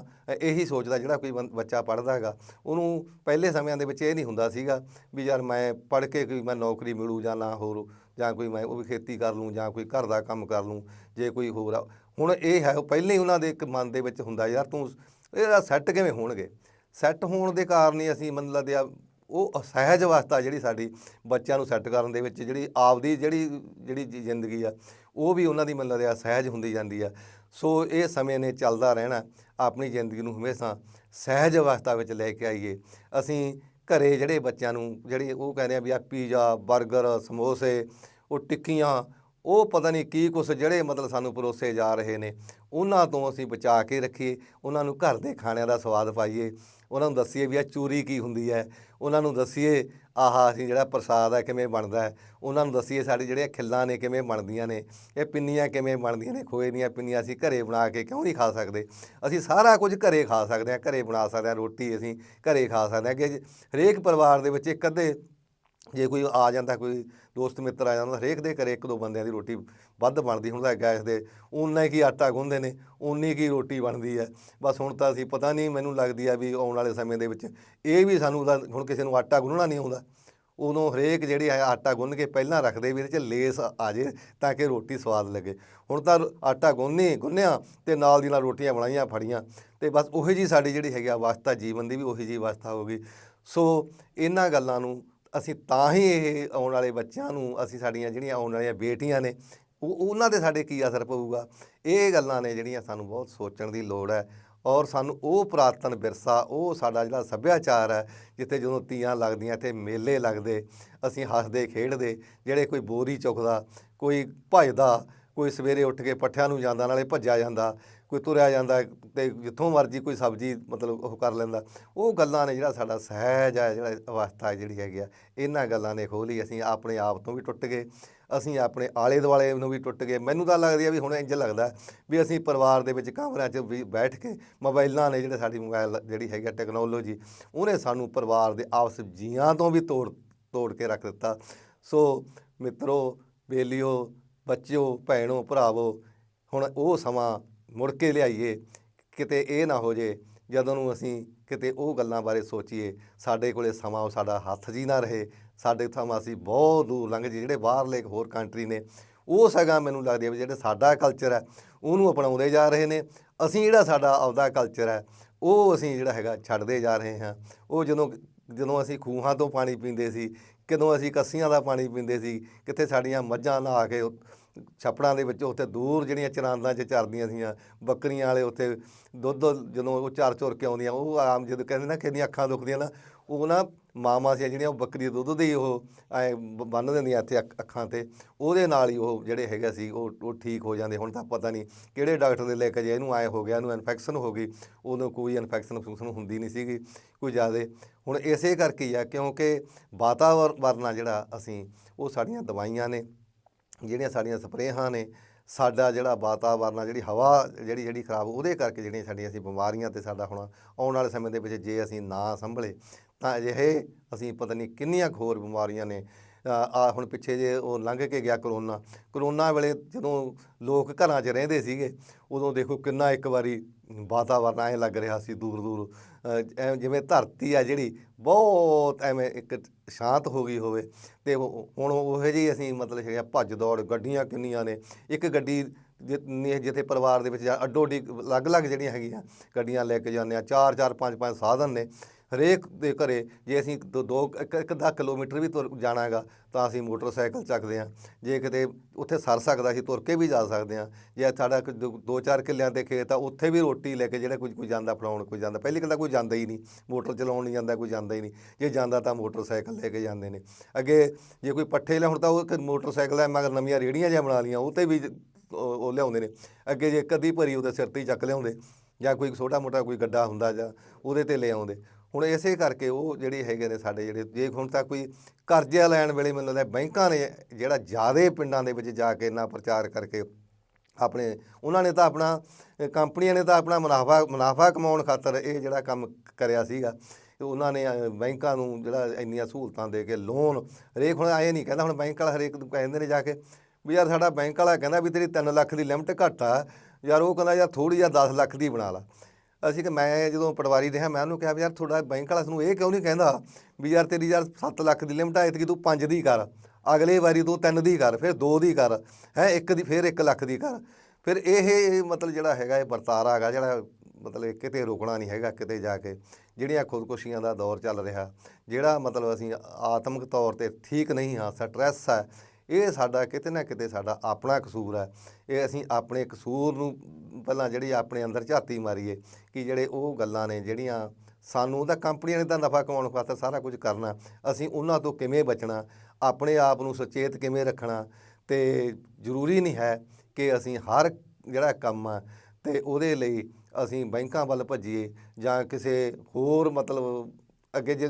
ਇਹੀ ਸੋਚਦਾ ਜਿਹੜਾ ਕੋਈ ਬੰ- ਬੱਚਾ ਪੜ੍ਹਦਾ ਹੈਗਾ, ਉਹਨੂੰ ਪਹਿਲੇ ਸਮਿਆਂ ਦੇ ਵਿੱਚ ਇਹ ਨਹੀਂ ਹੁੰਦਾ ਸੀਗਾ ਵੀ ਯਾਰ ਮੈਂ ਪੜ੍ਹ ਕੇ ਕੋਈ ਮੈਂ ਨੌਕਰੀ ਮਿਲੂ ਜਾਂ ਨਾ ਹੋਰ, ਜਾਂ ਕੋਈ ਮੈਂ ਉਹ ਵੀ ਖੇਤੀ ਕਰ ਲੂੰ ਜਾਂ ਕੋਈ ਘਰ ਦਾ ਕੰਮ ਕਰ ਲੂੰ, ਜੇ ਕੋਈ ਹੋਰ ਆ। ਹੁਣ ਇਹ ਹੈ, ਉਹ ਪਹਿਲਾਂ ਹੀ ਉਹਨਾਂ ਦੇ ਇੱਕ ਮਨ ਦੇ ਵਿੱਚ ਹੁੰਦਾ ਯਾਰ ਤੂੰ ਇਹਦਾ ਸੈੱਟ ਕਿਵੇਂ ਹੋਣਗੇ? ਸੈੱਟ ਹੋਣ ਦੇ ਕਾਰਨ ਹੀ ਅਸੀਂ ਮੰਨ ਲਦੇ ਆ, ਉਹ ਸਹਿਜ ਅਵਸਥਾ ਜਿਹੜੀ ਸਾਡੀ ਬੱਚਿਆਂ ਨੂੰ ਸੈੱਟ ਕਰਨ ਦੇ ਵਿੱਚ, ਜਿਹੜੀ ਆਪਦੀ ਜਿਹੜੀ ਜਿਹੜੀ ਜੀ- ਜ਼ਿੰਦਗੀ ਆ ਉਹ ਵੀ ਉਹਨਾਂ ਦੀ ਮਤਲਬ ਆ ਸਹਿਜ ਹੁੰਦੀ ਜਾਂਦੀ ਆ। ਸੋ ਇਹ ਸਮੇਂ ਨੇ ਚੱਲਦਾ ਰਹਿਣਾ। ਆਪਣੀ ਜ਼ਿੰਦਗੀ ਨੂੰ ਹਮੇਸ਼ਾ ਸਹਿਜ ਅਵਸਥਾ ਵਿੱਚ ਲੈ ਕੇ ਆਈਏ। ਅਸੀਂ ਘਰੇ ਜਿਹੜੇ ਬੱਚਿਆਂ ਨੂੰ, ਜਿਹੜੀ ਉਹ ਕਹਿੰਦੇ ਆ ਵੀ ਆ ਪੀਜ਼ਾ 버ਗਰ ਸਮੋਸੇ, ਉਹ ਟਿੱਕੀਆਂ, ਉਹ ਪਤਾ ਨਹੀਂ ਕੀ ਕੁਛ ਜਿਹੜੇ ਮਤਲਬ ਸਾਨੂੰ ਪਰੋਸੇ ਜਾ ਰਹੇ ਨੇ, ਉਹਨਾਂ ਤੋਂ ਅਸੀਂ ਬਚਾ ਕੇ ਰੱਖੀਏ। ਉਹਨਾਂ ਨੂੰ ਘਰ ਦੇ ਖਾਣਿਆਂ ਦਾ ਸਵਾਦ ਪਾਈਏ। ਉਹਨਾਂ ਨੂੰ ਦੱਸੀਏ ਵੀ ਆ ਚੂਰੀ ਕੀ ਹੁੰਦੀ ਹੈ। ਉਹਨਾਂ ਨੂੰ ਦੱਸੀਏ ਆਹਾ, ਅਸੀਂ ਜਿਹੜਾ ਪ੍ਰਸਾਦ ਹੈ ਕਿਵੇਂ ਬਣਦਾ ਹੈ? ਉਹਨਾਂ ਨੂੰ ਦੱਸੀਏ ਸਾਡੇ ਜਿਹੜੀਆਂ ਖਿੱਲਾਂ ਨੇ, ਕਿਵੇਂ ਬਣਦੀਆਂ ਨੇ? ਇਹ ਪਿੰਨੀਆਂ ਕਿਵੇਂ ਬਣਦੀਆਂ ਨੇ? ਖੋਏ ਦੀਆਂ ਪਿੰਨੀਆਂ ਅਸੀਂ ਘਰੇ ਬਣਾ ਕੇ ਕਿਉਂ ਨਹੀਂ ਖਾ ਸਕਦੇ? ਅਸੀਂ ਸਾਰਾ ਕੁਝ ਘਰੇ ਖਾ ਸਕਦੇ ਹਾਂ, ਘਰੇ ਬਣਾ ਸਕਦੇ ਹਾਂ ਰੋਟੀ ਅਸੀਂ ਘਰੇ ਖਾ ਸਕਦੇ ਹਾਂ ਕਿ ਹਰੇਕ ਪਰਿਵਾਰ ਦੇ ਵਿੱਚ ਇੱਕ ਅੱਧੇ ਜੇ ਕੋਈ ਆ ਜਾਂਦਾ, ਕੋਈ ਦੋਸਤ ਮਿੱਤਰ ਆ ਜਾਂਦਾ, ਹਰੇਕ ਦੇ ਘਰੇ ਇੱਕ ਦੋ ਬੰਦਿਆਂ ਦੀ ਰੋਟੀ ਵੱਧ ਬਣਦੀ ਹੁੰਦਾ ਗੈਸ ਦੇ। ਉਨਾ ਕੀ ਆਟਾ ਗੁੰਨਦੇ ਨੇ ਉਨੀ ਕੀ ਰੋਟੀ ਬਣਦੀ ਹੈ। ਬਸ ਹੁਣ ਤਾਂ ਅਸੀਂ ਪਤਾ ਨਹੀਂ, ਮੈਨੂੰ ਲੱਗਦੀ ਆ ਵੀ ਆਉਣ ਵਾਲੇ ਸਮੇਂ ਦੇ ਵਿੱਚ ਇਹ ਵੀ ਸਾਨੂੰ ਹੁਣ ਕਿਸੇ ਨੂੰ ਆਟਾ ਗੁੰਨਣਾ ਨਹੀਂ ਆਉਂਦਾ। ਉਦੋਂ ਹਰੇਕ ਜਿਹੜੀ ਹੈ ਆਟਾ ਗੁੰਨ ਕੇ ਪਹਿਲਾਂ ਰੱਖਦੇ ਵੀ ਇਹਦੇ 'ਚ ਲੇਸ ਆ ਜੇ ਤਾਂ ਕਿ ਰੋਟੀ ਸਵਾਦ ਲੱਗੇ। ਹੁਣ ਤਾਂ ਆਟਾ ਗੁੰਨੀ, ਗੁੰਨਿਆ ਤੇ ਨਾਲ ਦੀ ਨਾਲ ਰੋਟੀਆਂ ਬਣਾਈਆਂ, ਫੜੀਆਂ। ਤੇ ਬਸ ਉਹੀ ਜੀ ਸਾਡੀ ਜਿਹੜੀ ਹੈਗੀ ਆ ਅਵਸਥਾ ਜੀਵਨ ਦੀ ਵੀ ਉਹੀ ਜੀ ਅਵਸਥਾ ਹੋ ਗਈ। ਸੋ ਇਹਨਾਂ ਗੱਲਾਂ ਨੂੰ ਅਸੀਂ ਤਾਂ ਹੀ ਇਹ ਆਉਣ ਵਾਲੇ ਬੱਚਿਆਂ ਨੂੰ, ਅਸੀਂ ਸਾਡੀਆਂ ਜਿਹੜੀਆਂ ਆਉਣ ਵਾਲੀਆਂ ਬੇਟੀਆਂ ਨੇ, ਉਹ, ਉਹਨਾਂ ਤੇ ਸਾਡੇ ਕੀ ਅਸਰ ਪਊਗਾ? ਇਹ ਗੱਲਾਂ ਨੇ ਜਿਹੜੀਆਂ ਸਾਨੂੰ ਬਹੁਤ ਸੋਚਣ ਦੀ ਲੋੜ ਹੈ ਔਰ ਸਾਨੂੰ ਉਹ ਪੁਰਾਤਨ ਵਿਰਸਾ, ਉਹ ਸਾਡਾ ਜਿਹੜਾ ਸੱਭਿਆਚਾਰ ਹੈ, ਜਿੱਥੇ ਜਦੋਂ ਤੀਆਂ ਲੱਗਦੀਆਂ ਤੇ ਮੇਲੇ ਲੱਗਦੇ, ਅਸੀਂ ਹੱਸਦੇ, ਖੇਡਦੇ, ਜਿਹੜੇ ਕੋਈ ਬੋਰੀ ਚੁੱਕਦਾ, ਕੋਈ ਭੱਜਦਾ ਕੋਈ ਸਵੇਰੇ ਉੱਠ ਕੇ ਪੱਠਿਆਂ ਨੂੰ ਜਾਂਦਾ, ਨਾਲੇ ਭੱਜਿਆ ਜਾਂਦਾ, ਕੋਈ ਤੁਰਿਆ ਜਾਂਦਾ ਤੇ ਜਿੱਥੋਂ ਮਰਜ਼ੀ ਕੋਈ ਸਬਜ਼ੀ ਮਤਲਬ ਉਹ ਕਰ ਲੈਂਦਾ। ਉਹ ਗੱਲਾਂ ਨੇ ਜਿਹੜਾ ਸਾਡਾ ਸਹਿਜ ਹੈ, ਜਿਹੜਾ ਅਵਸਥਾ ਜਿਹੜੀ ਹੈਗੀ ਆ, ਇਹਨਾਂ ਗੱਲਾਂ ਨੇ ਖੋਲੀ ਅਸੀਂ ਆਪਣੇ ਆਪ ਤੋਂ ਵੀ ਟੁੱਟ ਗਏ, ਅਸੀਂ ਆਪਣੇ ਆਲੇ ਦੁਆਲੇ ਨੂੰ ਵੀ ਟੁੱਟ ਗਏ। ਮੈਨੂੰ ਤਾਂ ਲੱਗਦੀ ਆ ਵੀ ਹੁਣ ਇੰਜ ਲੱਗਦਾ ਵੀ ਅਸੀਂ ਪਰਿਵਾਰ ਦੇ ਵਿੱਚ ਕਮਰਿਆਂ 'ਚ ਵੀ ਬੈਠ ਕੇ ਮੋਬਾਈਲਾਂ ਨੇ ਜਿਹੜੇ ਸਾਡੀ ਮੋਬਾਈਲ ਜਿਹੜੀ ਹੈਗੀ ਆ ਟੈਕਨੋਲੋਜੀ, ਉਹਨੇ ਸਾਨੂੰ ਪਰਿਵਾਰ ਦੇ ਆਪਸ ਜੀਆਂ ਤੋਂ ਵੀ ਤੋੜ ਤੋੜ ਕੇ ਰੱਖ ਦਿੱਤਾ। ਸੋ ਮਿੱਤਰੋ, ਬੇਲੀਓ ਬੱਚਿਓ, ਭੈਣੋ, ਭਰਾਵੋ, ਹੁਣ ਉਹ ਸਮਾਂ ਮੁੜ ਕੇ ਲਿਆਈਏ, ਕਿਤੇ ਇਹ ਨਾ ਹੋ ਜੇ, ਜਦੋਂ ਨੂੰ ਅਸੀਂ ਕਿਤੇ ਉਹ ਗੱਲਾਂ ਬਾਰੇ ਸੋਚੀਏ, ਸਾਡੇ ਕੋਲੇ ਸਮਾਂ ਉਹ ਸਾਡਾ ਹੱਥ ਜੀ ਨਾ ਰਹੇ, ਸਾਡੇ ਥਾਂ ਅਸੀਂ ਬਹੁਤ ਦੂਰ ਲੰਘ ਜੀ ਜਿਹੜੇ ਬਾਹਰਲੇ ਹੋਰ ਕੰਟਰੀ ਨੇ, ਉਹ ਸਗਾ ਮੈਨੂੰ ਲੱਗਦੀ ਹੈ ਵੀ ਜਿਹੜੇ ਸਾਡਾ ਕਲਚਰ ਹੈ ਉਹਨੂੰ ਅਪਣਾਉਂਦੇ ਜਾ ਰਹੇ ਨੇ, ਅਸੀਂ ਜਿਹੜਾ ਸਾਡਾ ਆਪਦਾ ਕਲਚਰ ਹੈ ਉਹ ਅਸੀਂ ਜਿਹੜਾ ਹੈਗਾ ਛੱਡਦੇ ਜਾ ਰਹੇ ਹਾਂ, ਉਹ ਜਦੋਂ ਜਦੋਂ ਅਸੀਂ ਖੂਹਾਂ ਤੋਂ ਪਾਣੀ ਪੀਂਦੇ ਸੀ ਕਿਦੋਂ ਅਸੀਂ ਕੱਸੀਆਂ ਦਾ ਪਾਣੀ ਪੀਂਦੇ ਸੀ, ਕਿੱਥੇ ਸਾਡੀਆਂ ਮੱਝਾਂ ਨਹਾ ਕੇ ਛੱਪੜਾਂ ਦੇ ਵਿੱਚ ਉੱਥੇ ਦੂਰ ਜਿਹੜੀਆਂ ਚਰਾਂਦਾਂ 'ਚ ਚਰਦੀਆਂ ਸੀਆਂ, ਬੱਕਰੀਆਂ ਵਾਲੇ ਉੱਥੇ ਦੁੱਧ ਜਦੋਂ ਉਹ ਚਰ ਚੁਰ ਕੇ ਆਉਂਦੀਆਂ, ਉਹ ਆਮ ਜਦੋਂ ਕਹਿੰਦੇ ਨਾ ਕਿਹਦੀਆਂ ਅੱਖਾਂ ਦੁਖਦੀਆਂ ਨਾ, ਉਹ ਨਾ ਮਾਵਾਂ ਸੀ, ਜਿਹੜੀਆਂ ਉਹ ਬੱਕਰੀ ਦੇ ਦੁੱਧ ਦੇ ਹੀ ਉਹ ਐ ਬੰਨ ਦਿੰਦੀਆਂ ਇੱਥੇ ਅੱਖ- ਅੱਖਾਂ ਤੇ। ਉਹਦੇ ਨਾਲ ਹੀ ਉਹ ਜਿਹੜੇ ਹੈਗੇ ਸੀ, ਉਹ ਉਹ ਠੀਕ ਹੋ ਜਾਂਦੇ। ਹੁਣ ਤਾਂ ਪਤਾ ਨਹੀਂ ਕਿਹੜੇ ਡਾਕਟਰ ਦੇ ਲੈ ਕੇ ਜੇ ਇਹਨੂੰ ਆਏ ਹੋ ਗਿਆ, ਇਹਨੂੰ ਇਨਫੈਕਸ਼ਨ ਹੋ ਗਈ। ਉਦੋਂ ਕੋਈ ਇਨਫੈਕਸ਼ਨ ਫੰਕਸ਼ਨ ਹੁੰਦੀ ਨਹੀਂ ਸੀਗੀ, ਕੋਈ ਜ਼ਿਆਦਾ। ਹੁਣ ਇਸੇ ਕਰਕੇ ਹੀ ਆ, ਕਿਉਂਕਿ ਵਾਤਾਵਰਨ ਆ ਜਿਹੜਾ ਅਸੀਂ, ਉਹ ਸਾਡੀਆਂ ਦਵਾਈਆਂ ਨੇ, ਜਿਹੜੀਆਂ ਸਾਡੀਆਂ ਸਪਰੇਹਾਂ ਨੇ ਸਾਡਾ ਜਿਹੜਾ ਵਾਤਾਵਰਨ ਆ, ਜਿਹੜੀ ਹਵਾ ਜਿਹੜੀ ਜਿਹੜੀ ਖਰਾਬ, ਉਹਦੇ ਕਰਕੇ ਜਿਹੜੀਆਂ ਸਾਡੀਆਂ ਅਸੀਂ ਬਿਮਾਰੀਆਂ ਤੇ ਸਾਡਾ ਹੁਣ ਆਉਣ ਵਾਲੇ ਸਮੇਂ ਦੇ ਵਿੱਚ ਜੇ ਅਸੀਂ ਨਾ ਸੰਭਲੇ, ਤਾਂ ਅਜਿਹੇ ਅਸੀਂ ਪਤਾ ਨਹੀਂ ਕਿੰਨੀਆਂ ਕੁ ਹੋਰ ਬਿਮਾਰੀਆਂ ਨੇ। ਆ ਹੁਣ ਪਿੱਛੇ ਜੇ ਉਹ ਲੰਘ ਕੇ ਗਿਆ ਕਰੋਨਾ ਕਰੋਨਾ ਵੇਲੇ ਜਦੋਂ ਲੋਕ ਘਰਾਂ 'ਚ ਰਹਿੰਦੇ ਸੀਗੇ, ਉਦੋਂ ਦੇਖੋ ਕਿੰਨਾ ਇੱਕ ਵਾਰੀ ਵਾਤਾਵਰਨ ਐਂ ਲੱਗ ਰਿਹਾ ਸੀ ਦੂਰ ਦੂਰ। ਅ, ਜਿਵੇਂ ਧਰਤੀ ਆ ਜਿਹੜੀ ਬਹੁਤ ਐਵੇਂ ਇੱਕ ਸ਼ਾਂਤ ਹੋ ਗਈ ਹੋਵੇ। ਤੇ ਹੁਣ ਉਹ ਜਿਹੀ ਅਸੀਂ ਮਤਲਬ ਹੈਗਾ ਭੱਜ ਦੌੜ ਗੱਡੀਆਂ ਕਿੰਨੀਆਂ ਨੇ। ਇੱਕ ਗੱਡੀ ਜਿ- ਜਿੱਥੇ ਪਰਿਵਾਰ ਦੇ ਵਿੱਚ ਜਾਂ ਅੱਡੋ ਅੱਡੀ ਅਲੱਗ-ਅਲੱਗ ਜਿਹੜੀਆਂ ਹੈਗੀਆਂ ਗੱਡੀਆਂ ਲੈ ਕੇ ਜਾਂਦੇ ਆ ਚਾਰ ਚਾਰ ਪੰਜ ਪੰਜ ਸਾਧਨ ਨੇ। ਹਰੇਕ ਦੇ ਘਰੇ ਜੇ ਅਸੀਂ ਦੋ ਦੋ, ਇੱਕ ਇੱਕ ਅੱਧਾ ਕਿਲੋਮੀਟਰ ਵੀ ਤੁਰ ਜਾਣਾ ਹੈਗਾ, ਤਾਂ ਅਸੀਂ ਮੋਟਰਸਾਈਕਲ ਚੱਕਦੇ ਹਾਂ। ਜੇ ਕਿਤੇ ਉੱਥੇ ਸਰ ਸਕਦਾ ਅਸੀਂ ਤੁਰ ਕੇ ਵੀ ਜਾ ਸਕਦੇ ਹਾਂ। ਜੇ ਸਾਡਾ ਕੋਈ ਦੋ- ਦੋ, ਚਾਰ ਕਿੱਲਿਆਂ ਦੇ ਖੇਤ ਆ, ਉੱਥੇ ਵੀ ਰੋਟੀ ਲੈ ਕੇ ਜਿਹੜਾ ਕੋਈ ਕੋਈ ਜਾਂਦਾ, ਫੜਾਉਣ ਕੋਈ ਜਾਂਦਾ। ਪਹਿਲੀ ਗੱਲ ਤਾਂ ਕੋਈ ਜਾਂਦਾ ਹੀ ਨਹੀਂ, ਮੋਟਰ ਚਲਾਉਣ ਨਹੀਂ ਜਾਂਦਾ, ਕੋਈ ਜਾਂਦਾ ਹੀ ਨਹੀਂ। ਜੇ ਜਾਂਦਾ ਤਾਂ ਮੋਟਰਸਾਈਕਲ ਲੈ ਕੇ ਜਾਂਦੇ ਨੇ। ਅੱਗੇ ਜੇ ਕੋਈ ਪੱਠੇ ਲਿਆਉਣ, ਤਾਂ ਉਹ ਮੋਟਰਸਾਈਕਲ ਹੈ, ਮਗਰ ਨਵੀਆਂ ਰੇੜੀਆਂ ਜਿਹਾ ਬਣਾ ਲੀਆਂ ਉਹ ਤੇ ਵੀ ਉਹ ਲਿਆਉਂਦੇ ਨੇ। ਅੱਗੇ ਜੇ ਕਦੀ ਭਰੀ ਉਹਦੇ ਸਿਰ ਤੇ ਹੀ ਚੱਕ ਲਿਆਉਂਦੇ, ਜਾਂ ਕੋਈ ਛੋਟਾ ਮੋਟਾ ਕੋਈ ਗੱਡਾ ਹੁੰਦਾ ਜਾਂ ਉਹਦੇ ਤੇ ਲੈ ਆਉਂਦੇ। ਹੁਣ ਇਸੇ ਕਰਕੇ ਉਹ ਜਿਹੜੇ ਹੈਗੇ ਨੇ ਸਾਡੇ ਜਿਹੜੇ, ਜੇ ਹੁਣ ਤਾਂ ਕੋਈ ਕਰਜ਼ਾ ਲੈਣ ਵੇਲੇ ਮੈਨੂੰ ਲੱਗਦਾ ਬੈਂਕਾਂ ਨੇ ਜਿਹੜਾ ਜ਼ਿਆਦਾ ਪਿੰਡਾਂ ਦੇ ਵਿੱਚ ਜਾ ਕੇ ਇੰਨਾ ਪ੍ਰਚਾਰ ਕਰਕੇ ਆਪਣੇ, ਉਹਨਾਂ ਨੇ ਤਾਂ ਆਪਣਾ ਕੰਪਨੀਆਂ ਨੇ ਤਾਂ ਆਪਣਾ ਮੁਨਾਫਾ ਮੁਨਾਫਾ ਕਮਾਉਣ ਖਾਤਰ ਇਹ ਜਿਹੜਾ ਕੰਮ ਕਰਿਆ ਸੀਗਾ, ਤੇ ਉਹਨਾਂ ਨੇ ਬੈਂਕਾਂ ਨੂੰ ਜਿਹੜਾ ਇੰਨੀਆਂ ਸਹੂਲਤਾਂ ਦੇ ਕੇ ਲੋਨ ਹਰੇਕ ਹੁਣ ਆਏ ਨਹੀਂ ਕਹਿੰਦਾ, ਹੁਣ ਬੈਂਕ ਵਾਲਾ ਹਰੇਕ ਨੂੰ ਕਹਿੰਦੇ ਨੇ ਜਾ ਕੇ ਵੀ ਯਾਰ ਸਾਡਾ ਬੈਂਕ ਵਾਲਾ ਕਹਿੰਦਾ ਵੀ ਤੇਰੀ 3 ਲੱਖ ਦੀ ਲਿਮਟ ਘੱਟ ਆ, ਯਾਰ ਉਹ ਕਹਿੰਦਾ ਯਾਰ ਥੋੜੀ ਜਿਹਾ 10 ਲੱਖ ਦੀ ਬਣਾ ਲਾ। ਅਸੀਂ ਕਿ ਮੈਂ ਜਦੋਂ ਪਟਵਾਰੀ ਰਿਹਾ, ਮੈਂ ਉਹਨੂੰ ਕਿਹਾ ਵੀ ਯਾਰ ਤੁਹਾਡਾ ਬੈਂਕ ਵਾਲਾ ਸਾਨੂੰ ਇਹ ਕਿਉਂ ਨਹੀਂ ਕਹਿੰਦਾ ਵੀ ਯਾਰ ਤੇਰੀ ਯਾਰ 7 ਲੱਖ ਦੀ ਲਿਮਟ ਆ, ਇਤਕੀ ਤੂੰ 5 ਦੀ ਕਰ, ਅਗਲੇ ਵਾਰੀ ਤੂੰ 3 ਦੀ ਕਰ, ਫਿਰ 2 ਦੀ ਕਰ, ਹੈ, ਇੱਕ ਦੀ ਫਿਰ 1 ਲੱਖ ਦੀ ਕਰ। ਫਿਰ ਇਹ ਮਤਲਬ ਜਿਹੜਾ ਹੈਗਾ, ਇਹ ਵਰਤਾਰਾ ਹੈਗਾ, ਜਿਹੜਾ ਮਤਲਬ ਕਿਤੇ ਰੁਕਣਾ ਨਹੀਂ ਹੈਗਾ, ਕਿਤੇ ਜਾ ਕੇ। ਜਿਹੜੀਆਂ ਖੁਦਕੁਸ਼ੀਆਂ ਦਾ ਦੌਰ ਚੱਲ ਰਿਹਾ, ਜਿਹੜਾ ਮਤਲਬ ਅਸੀਂ ਆਤਮਿਕ ਤੌਰ ਤੇ ਠੀਕ ਨਹੀਂ ਹਾਂ, ਸਟ੍ਰੈਸ ਹੈ ਇਹ ਸਾਡਾ ਕਿਤੇ ਨਾ ਕਿਤੇ ਸਾਡਾ ਆਪਣਾ ਕਸੂਰ ਹੈ। ਇਹ ਅਸੀਂ ਆਪਣੇ ਕਸੂਰ ਨੂੰ ਪਹਿਲਾਂ ਜਿਹੜੀ ਆਪਣੇ ਅੰਦਰ ਝਾਤੀ ਮਾਰੀਏ ਕਿ ਜਿਹੜੇ ਉਹ ਗੱਲਾਂ ਨੇ ਜਿਹੜੀਆਂ ਸਾਨੂੰ ਤਾਂ ਕੰਪਨੀਆਂ ਨੇ ਤਾਂ ਨਫਾ ਕਮਾਉਣ ਖਾਤਰ ਸਾਰਾ ਕੁਝ ਕਰਨਾ। ਅਸੀਂ ਉਹਨਾਂ ਤੋਂ ਕਿਵੇਂ ਬਚਣਾ? ਆਪਣੇ ਆਪ ਨੂੰ ਸੁਚੇਤ ਕਿਵੇਂ ਰੱਖਣਾ? ਤੇ ਜ਼ਰੂਰੀ ਨਹੀਂ ਹੈ ਕਿ ਅਸੀਂ ਹਰ ਜਿਹੜਾ ਕੰਮ ਆ ਤੇ ਉਹਦੇ ਲਈ ਅਸੀਂ ਬੈਂਕਾਂ ਵੱਲ ਭੱਜੀਏ ਜਾਂ ਕਿਸੇ ਹੋਰ ਮਤਲਬ ਅੱਗੇ ਜੇ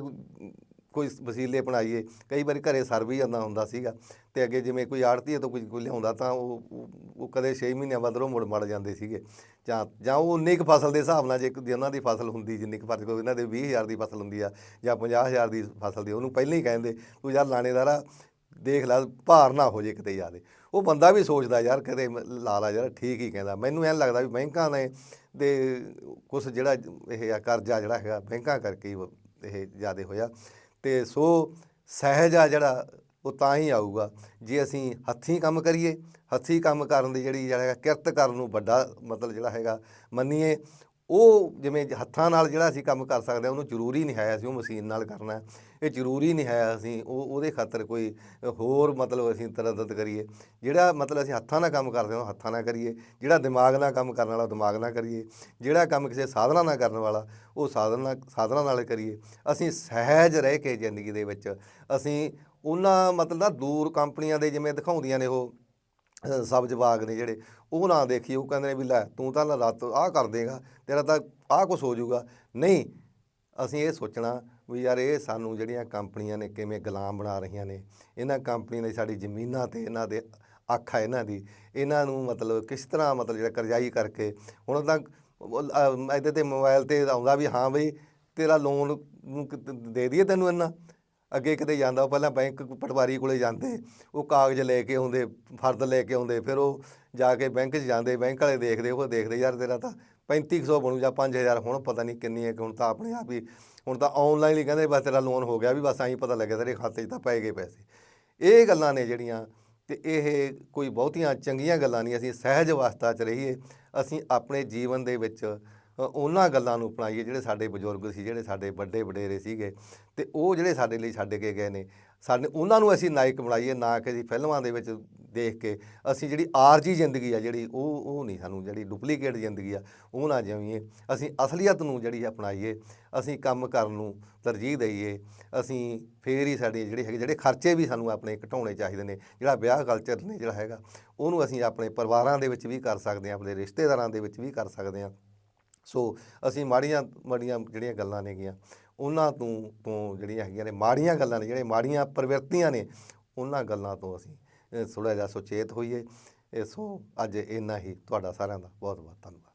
ਕੋਈ ਵਸੀਲੇ ਅਪਣਾਈਏ। ਕਈ ਵਾਰੀ ਘਰੇ ਸਰ ਵੀ ਜਾਂਦਾ ਹੁੰਦਾ ਸੀਗਾ ਤੇ ਅੱਗੇ ਜਿਵੇਂ ਕੋਈ ਆੜਤੀ ਤੋਂ ਕੁਝ ਕੋਈ ਲਿਆਉਂਦਾ ਤਾਂ ਉਹ, ਉਹ- ਕਦੇ 6 ਮਹੀਨਿਆਂ ਬਾਅਦ ਉਹ ਮੁੜ ਮੜ ਜਾਂਦੇ ਸੀਗੇ। ਜਾਂ ਜਾਂ ਉਹ ਉਨੀ ਕੁ ਫਸਲ ਦੇ ਹਿਸਾਬ ਨਾਲ ਜੇ ਇੱਕ ਦੀ ਉਹਨਾਂ ਦੀ ਫਸਲ ਹੁੰਦੀ, ਜਿੰਨੀ ਕੁ ਫਸਲ ਇਹਨਾਂ ਦੇ 20000 ਦੀ ਫਸਲ ਹੁੰਦੀ ਆ ਜਾਂ 50000 ਦੀ ਫਸਲ ਦੀ, ਉਹਨੂੰ ਪਹਿਲਾਂ ਹੀ ਕਹਿੰਦੇ, ਤੂੰ ਯਾਰ ਲਾਣੇਦਾਰਾ, ਦੇਖ ਲੈ, ਭਾਰ ਨਾ ਹੋ ਜੇ ਕਿਤੇ ਜ਼ਿਆਦੇ। ਉਹ ਬੰਦਾ ਵੀ ਸੋਚਦਾ, ਯਾਰ ਕਿਤੇ ਲਾ ਲਾ ਯਾਰ, ਠੀਕ ਹੀ ਕਹਿੰਦਾ। ਮੈਨੂੰ ਐਂ ਲੱਗਦਾ ਵੀ ਬੈਂਕਾਂ ਨੇ ਦੇ ਕੁਝ ਜਿਹੜਾ ਇਹ ਆ ਕਰਜ਼ਾ ਜਿਹੜਾ ਹੈਗਾ, ਬੈਂਕਾਂ ਕਰਕੇ ਹੀ ਇਹ ਜ਼ਿਆਦਾ ਹੋਇਆ। ਤੇ ਸੋ ਸਹਿਜ ਆ ਜਿਹੜਾ, ਉਹ ਤਾਂ ਹੀ ਆਊਗਾ। ਜੇ ਅਸੀਂ ਹੱਥੀਂ ਕੰਮ ਕਰੀਏ, ਹੱਥੀਂ ਕੰਮ ਕਰਨ ਦੀ ਜਿਹੜੀ ਜਿਹੜਾ ਹੈਗਾ ਕਿਰਤ ਕਰਨ ਨੂੰ ਵੱਡਾ ਮਤਲਬ ਜਿਹੜਾ ਹੈਗਾ, ਮੰਨੀਏ ਉਹ ਜਿਵੇਂ ਹੱਥਾਂ ਨਾਲ ਜਿਹੜਾ ਅਸੀਂ ਕੰਮ ਕਰ ਸਕਦੇ ਹਾਂ, ਉਹਨੂੰ ਜ਼ਰੂਰੀ ਨਹੀਂ ਹੈ ਅਸੀਂ ਉਹ ਮਸ਼ੀਨ ਨਾਲ ਕਰਨਾ ਇਹ ਜ਼ਰੂਰੀ ਨਹੀਂ ਹੈ ਅਸੀਂ ਉਹ, ਉਹਦੇ ਖਾਤਰ ਕੋਈ ਹੋਰ ਮਤਲਬ ਅਸੀਂ ਤਰਦਦ ਕਰੀਏ। ਜਿਹੜਾ ਮਤਲਬ ਅਸੀਂ ਹੱਥਾਂ ਨਾਲ ਕੰਮ ਕਰਦੇ ਹਾਂ, ਉਹ ਹੱਥਾਂ ਨਾਲ ਕਰੀਏ। ਜਿਹੜਾ ਦਿਮਾਗ ਨਾਲ ਕੰਮ ਕਰਨ ਵਾਲਾ, ਉਹ ਦਿਮਾਗ ਨਾਲ ਕਰੀਏ। ਜਿਹੜਾ ਕੰਮ ਕਿਸੇ ਸਾਧਨਾ ਨਾਲ ਕਰਨ ਵਾਲਾ, ਉਹ ਸਾਧਨ ਨਾਲ ਸਾਧਨਾ ਨਾਲ ਕਰੀਏ। ਅਸੀਂ ਸਹਿਜ ਰਹਿ ਕੇ ਜ਼ਿੰਦਗੀ ਦੇ ਵਿੱਚ ਅਸੀਂ ਉਹਨਾਂ ਮਤਲਬ ਨਾ ਦੂਰ ਕੰਪਨੀਆਂ ਦੇ ਜਿਵੇਂ ਦਿਖਾਉਂਦੀਆਂ ਨੇ ਉਹ ਸਬਜ਼ ਬਾਗ ਨੇ ਜਿਹੜੇ, ਉਹ ਨਾ ਦੇਖੀ, ਉਹ ਕਹਿੰਦੇ ਨੇ ਵੀ ਲੈ ਤੂੰ ਤਾਂ ਰਾਤ ਆਹ ਕਰ ਦੇਗਾ, ਤੇਰਾ ਤਾਂ ਆਹ ਕੁਝ ਹੋ ਜਾਊਗਾ। ਨਹੀਂ, ਅਸੀਂ ਇਹ ਸੋਚਣਾ ਵੀ ਯਾਰ ਇਹ ਸਾਨੂੰ ਜਿਹੜੀਆਂ ਕੰਪਨੀਆਂ ਨੇ ਕਿਵੇਂ ਗੁਲਾਮ ਬਣਾ ਰਹੀਆਂ ਨੇ, ਇਹਨਾਂ ਕੰਪਨੀਆਂ ਨੇ ਸਾਡੀ ਜ਼ਮੀਨਾਂ ਤੇ ਇਹਨਾਂ ਦੇ ਅੱਖ ਆ ਇਹਨਾਂ ਦੀ, ਇਹਨਾਂ ਨੂੰ ਮਤਲਬ ਕਿਸ ਤਰ੍ਹਾਂ ਮਤਲਬ ਜਿਹੜਾ ਕਰਜ਼ਾਈ ਕਰਕੇ, ਹੁਣ ਤਾਂ ਇਹਦੇ ਤੇ ਮੋਬਾਈਲ ਤੇ ਆਉਂਦਾ ਵੀ ਹਾਂ ਬਈ ਤੇਰਾ ਲੋਨ ਦੇ ਦਈਏ ਤੈਨੂੰ ਇੰਨਾ। ਅੱਗੇ ਕਿਤੇ ਜਾਂਦਾ ਉਹ ਪਹਿਲਾਂ ਬੈਂਕ ਪਟਵਾਰੀ ਕੋਲੇ ਜਾਂਦੇ, ਉਹ ਕਾਗਜ਼ ਲੈ ਕੇ ਆਉਂਦੇ ਫਰਦ ਲੈ ਕੇ ਆਉਂਦੇ, ਫਿਰ ਉਹ ਜਾ ਕੇ ਬੈਂਕ 'ਚ ਜਾਂਦੇ, ਬੈਂਕ ਵਾਲੇ ਦੇਖਦੇ, ਉਹ ਦੇਖਦੇ, ਯਾਰ ਤੇਰਾ ਤਾਂ 3500 ਬਣੂ ਜਾਂ 5000 ਹੁਣ ਪਤਾ ਨਹੀਂ ਕਿੰਨੀ ਹੈ ਕਿ ਹੁਣ ਤਾਂ ਆਪਣੇ ਆਪ ਹੀ, ਹੁਣ ਤਾਂ ਆਨਲਾਈਨ ਹੀ ਕਹਿੰਦੇ ਬਸ ਤੇਰਾ ਲੋਨ ਹੋ ਗਿਆ, ਵੀ ਬਸ ਐਂ ਪਤਾ ਲੱਗਿਆ ਤੇਰੇ ਖਾਤੇ 'ਚ ਤਾਂ ਪੈ ਗਏ ਪੈਸੇ। ਇਹ ਗੱਲਾਂ ਨੇ ਜਿਹੜੀਆਂ, ਤੇ ਇਹ ਕੋਈ ਬਹੁਤੀਆਂ ਚੰਗੀਆਂ ਗੱਲਾਂ ਨਹੀਂ, ਅਸੀਂ ਸਹਿਜ ਅਵਸਥਾ 'ਚ ਰਹੀਏ, ਅਸੀਂ ਆਪਣੇ ਜੀਵਨ ਦੇ ਵਿੱਚ ਉਹਨਾਂ ਗੱਲਾਂ ਨੂੰ ਅਪਣਾਈਏ ਜਿਹੜੇ ਸਾਡੇ ਬਜ਼ੁਰਗ ਸੀ, ਜਿਹੜੇ ਸਾਡੇ ਵੱਡੇ ਵਡੇਰੇ ਸੀਗੇ ਤੇ ਉਹ ਜਿਹੜੇ ਸਾਡੇ ਲਈ ਛੱਡ ਕੇ ਗਏ ਨੇ, ਸਾਡੇ, ਉਹਨਾਂ ਨੂੰ ਅਸੀਂ ਨਾਇਕ ਬਣਾਈਏ, ਨਾ ਕਿ ਅਸੀਂ ਫਿਲਮਾਂ ਦੇ ਵਿੱਚ ਦੇਖ ਕੇ ਅਸੀਂ ਜਿਹੜੀ ਆਰਜੀ ਜ਼ਿੰਦਗੀ ਆ, ਜਿਹੜੀ ਉਹ ਉਹ ਨਹੀਂ ਸਾਨੂੰ, ਜਿਹੜੀ ਡੁਪਲੀਕੇਟ ਜ਼ਿੰਦਗੀ ਆ, ਉਹ ਨਾ ਜਿਉਈਏ। ਅਸੀਂ ਅਸਲੀਅਤ ਨੂੰ ਜਿਹੜੀ ਅਪਣਾਈਏ, ਅਸੀਂ ਕੰਮ ਕਰਨ ਨੂੰ ਤਰਜੀਹ ਦਈਏ, ਅਸੀਂ ਫੇਰ ਹੀ ਸਾਡੇ ਜਿਹੜੇ ਹੈਗੇ, ਜਿਹੜੇ ਖਰਚੇ ਵੀ ਸਾਨੂੰ ਆਪਣੇ ਘਟਾਉਣੇ ਚਾਹੀਦੇ ਨੇ, ਜਿਹੜਾ ਵਿਆਹ ਕਲਚਰ ਨੇ ਜਿਹੜਾ ਹੈਗਾ, ਉਹਨੂੰ ਅਸੀਂ ਆਪਣੇ ਪਰਿਵਾਰਾਂ ਦੇ ਵਿੱਚ ਵੀ ਕਰ ਸਕਦੇ ਹਾਂ, ਆਪਣੇ ਰਿਸ਼ਤੇਦਾਰਾਂ ਦੇ ਵਿੱਚ ਵੀ ਕਰ ਸਕਦੇ ਹਾਂ। ਸੋ ਅਸੀਂ ਮਾੜੀਆਂ ਮਾੜੀਆਂ ਜਿਹੜੀਆਂ ਗੱਲਾਂ ਨੇਗੀਆਂ, ਉਹਨਾਂ ਤੋਂ ਤੋਂ ਜਿਹੜੀਆਂ ਹੈਗੀਆਂ ਨੇ, ਮਾੜੀਆਂ ਗੱਲਾਂ ਨੇ ਜਿਹੜੇ ਮਾੜੀਆਂ ਪ੍ਰਵਿਰਤੀਆਂ ਨੇ, ਉਹਨਾਂ ਗੱਲਾਂ ਤੋਂ ਅਸੀਂ ਥੋੜਾ ਜਿਹਾ ਸੁਚੇਤ ਹੋਈਏ। ਸੋ ਅੱਜ ਇੰਨਾ ਹੀ। ਤੁਹਾਡਾ ਸਾਰਿਆਂ ਦਾ ਬਹੁਤ ਬਹੁਤ ਧੰਨਵਾਦ।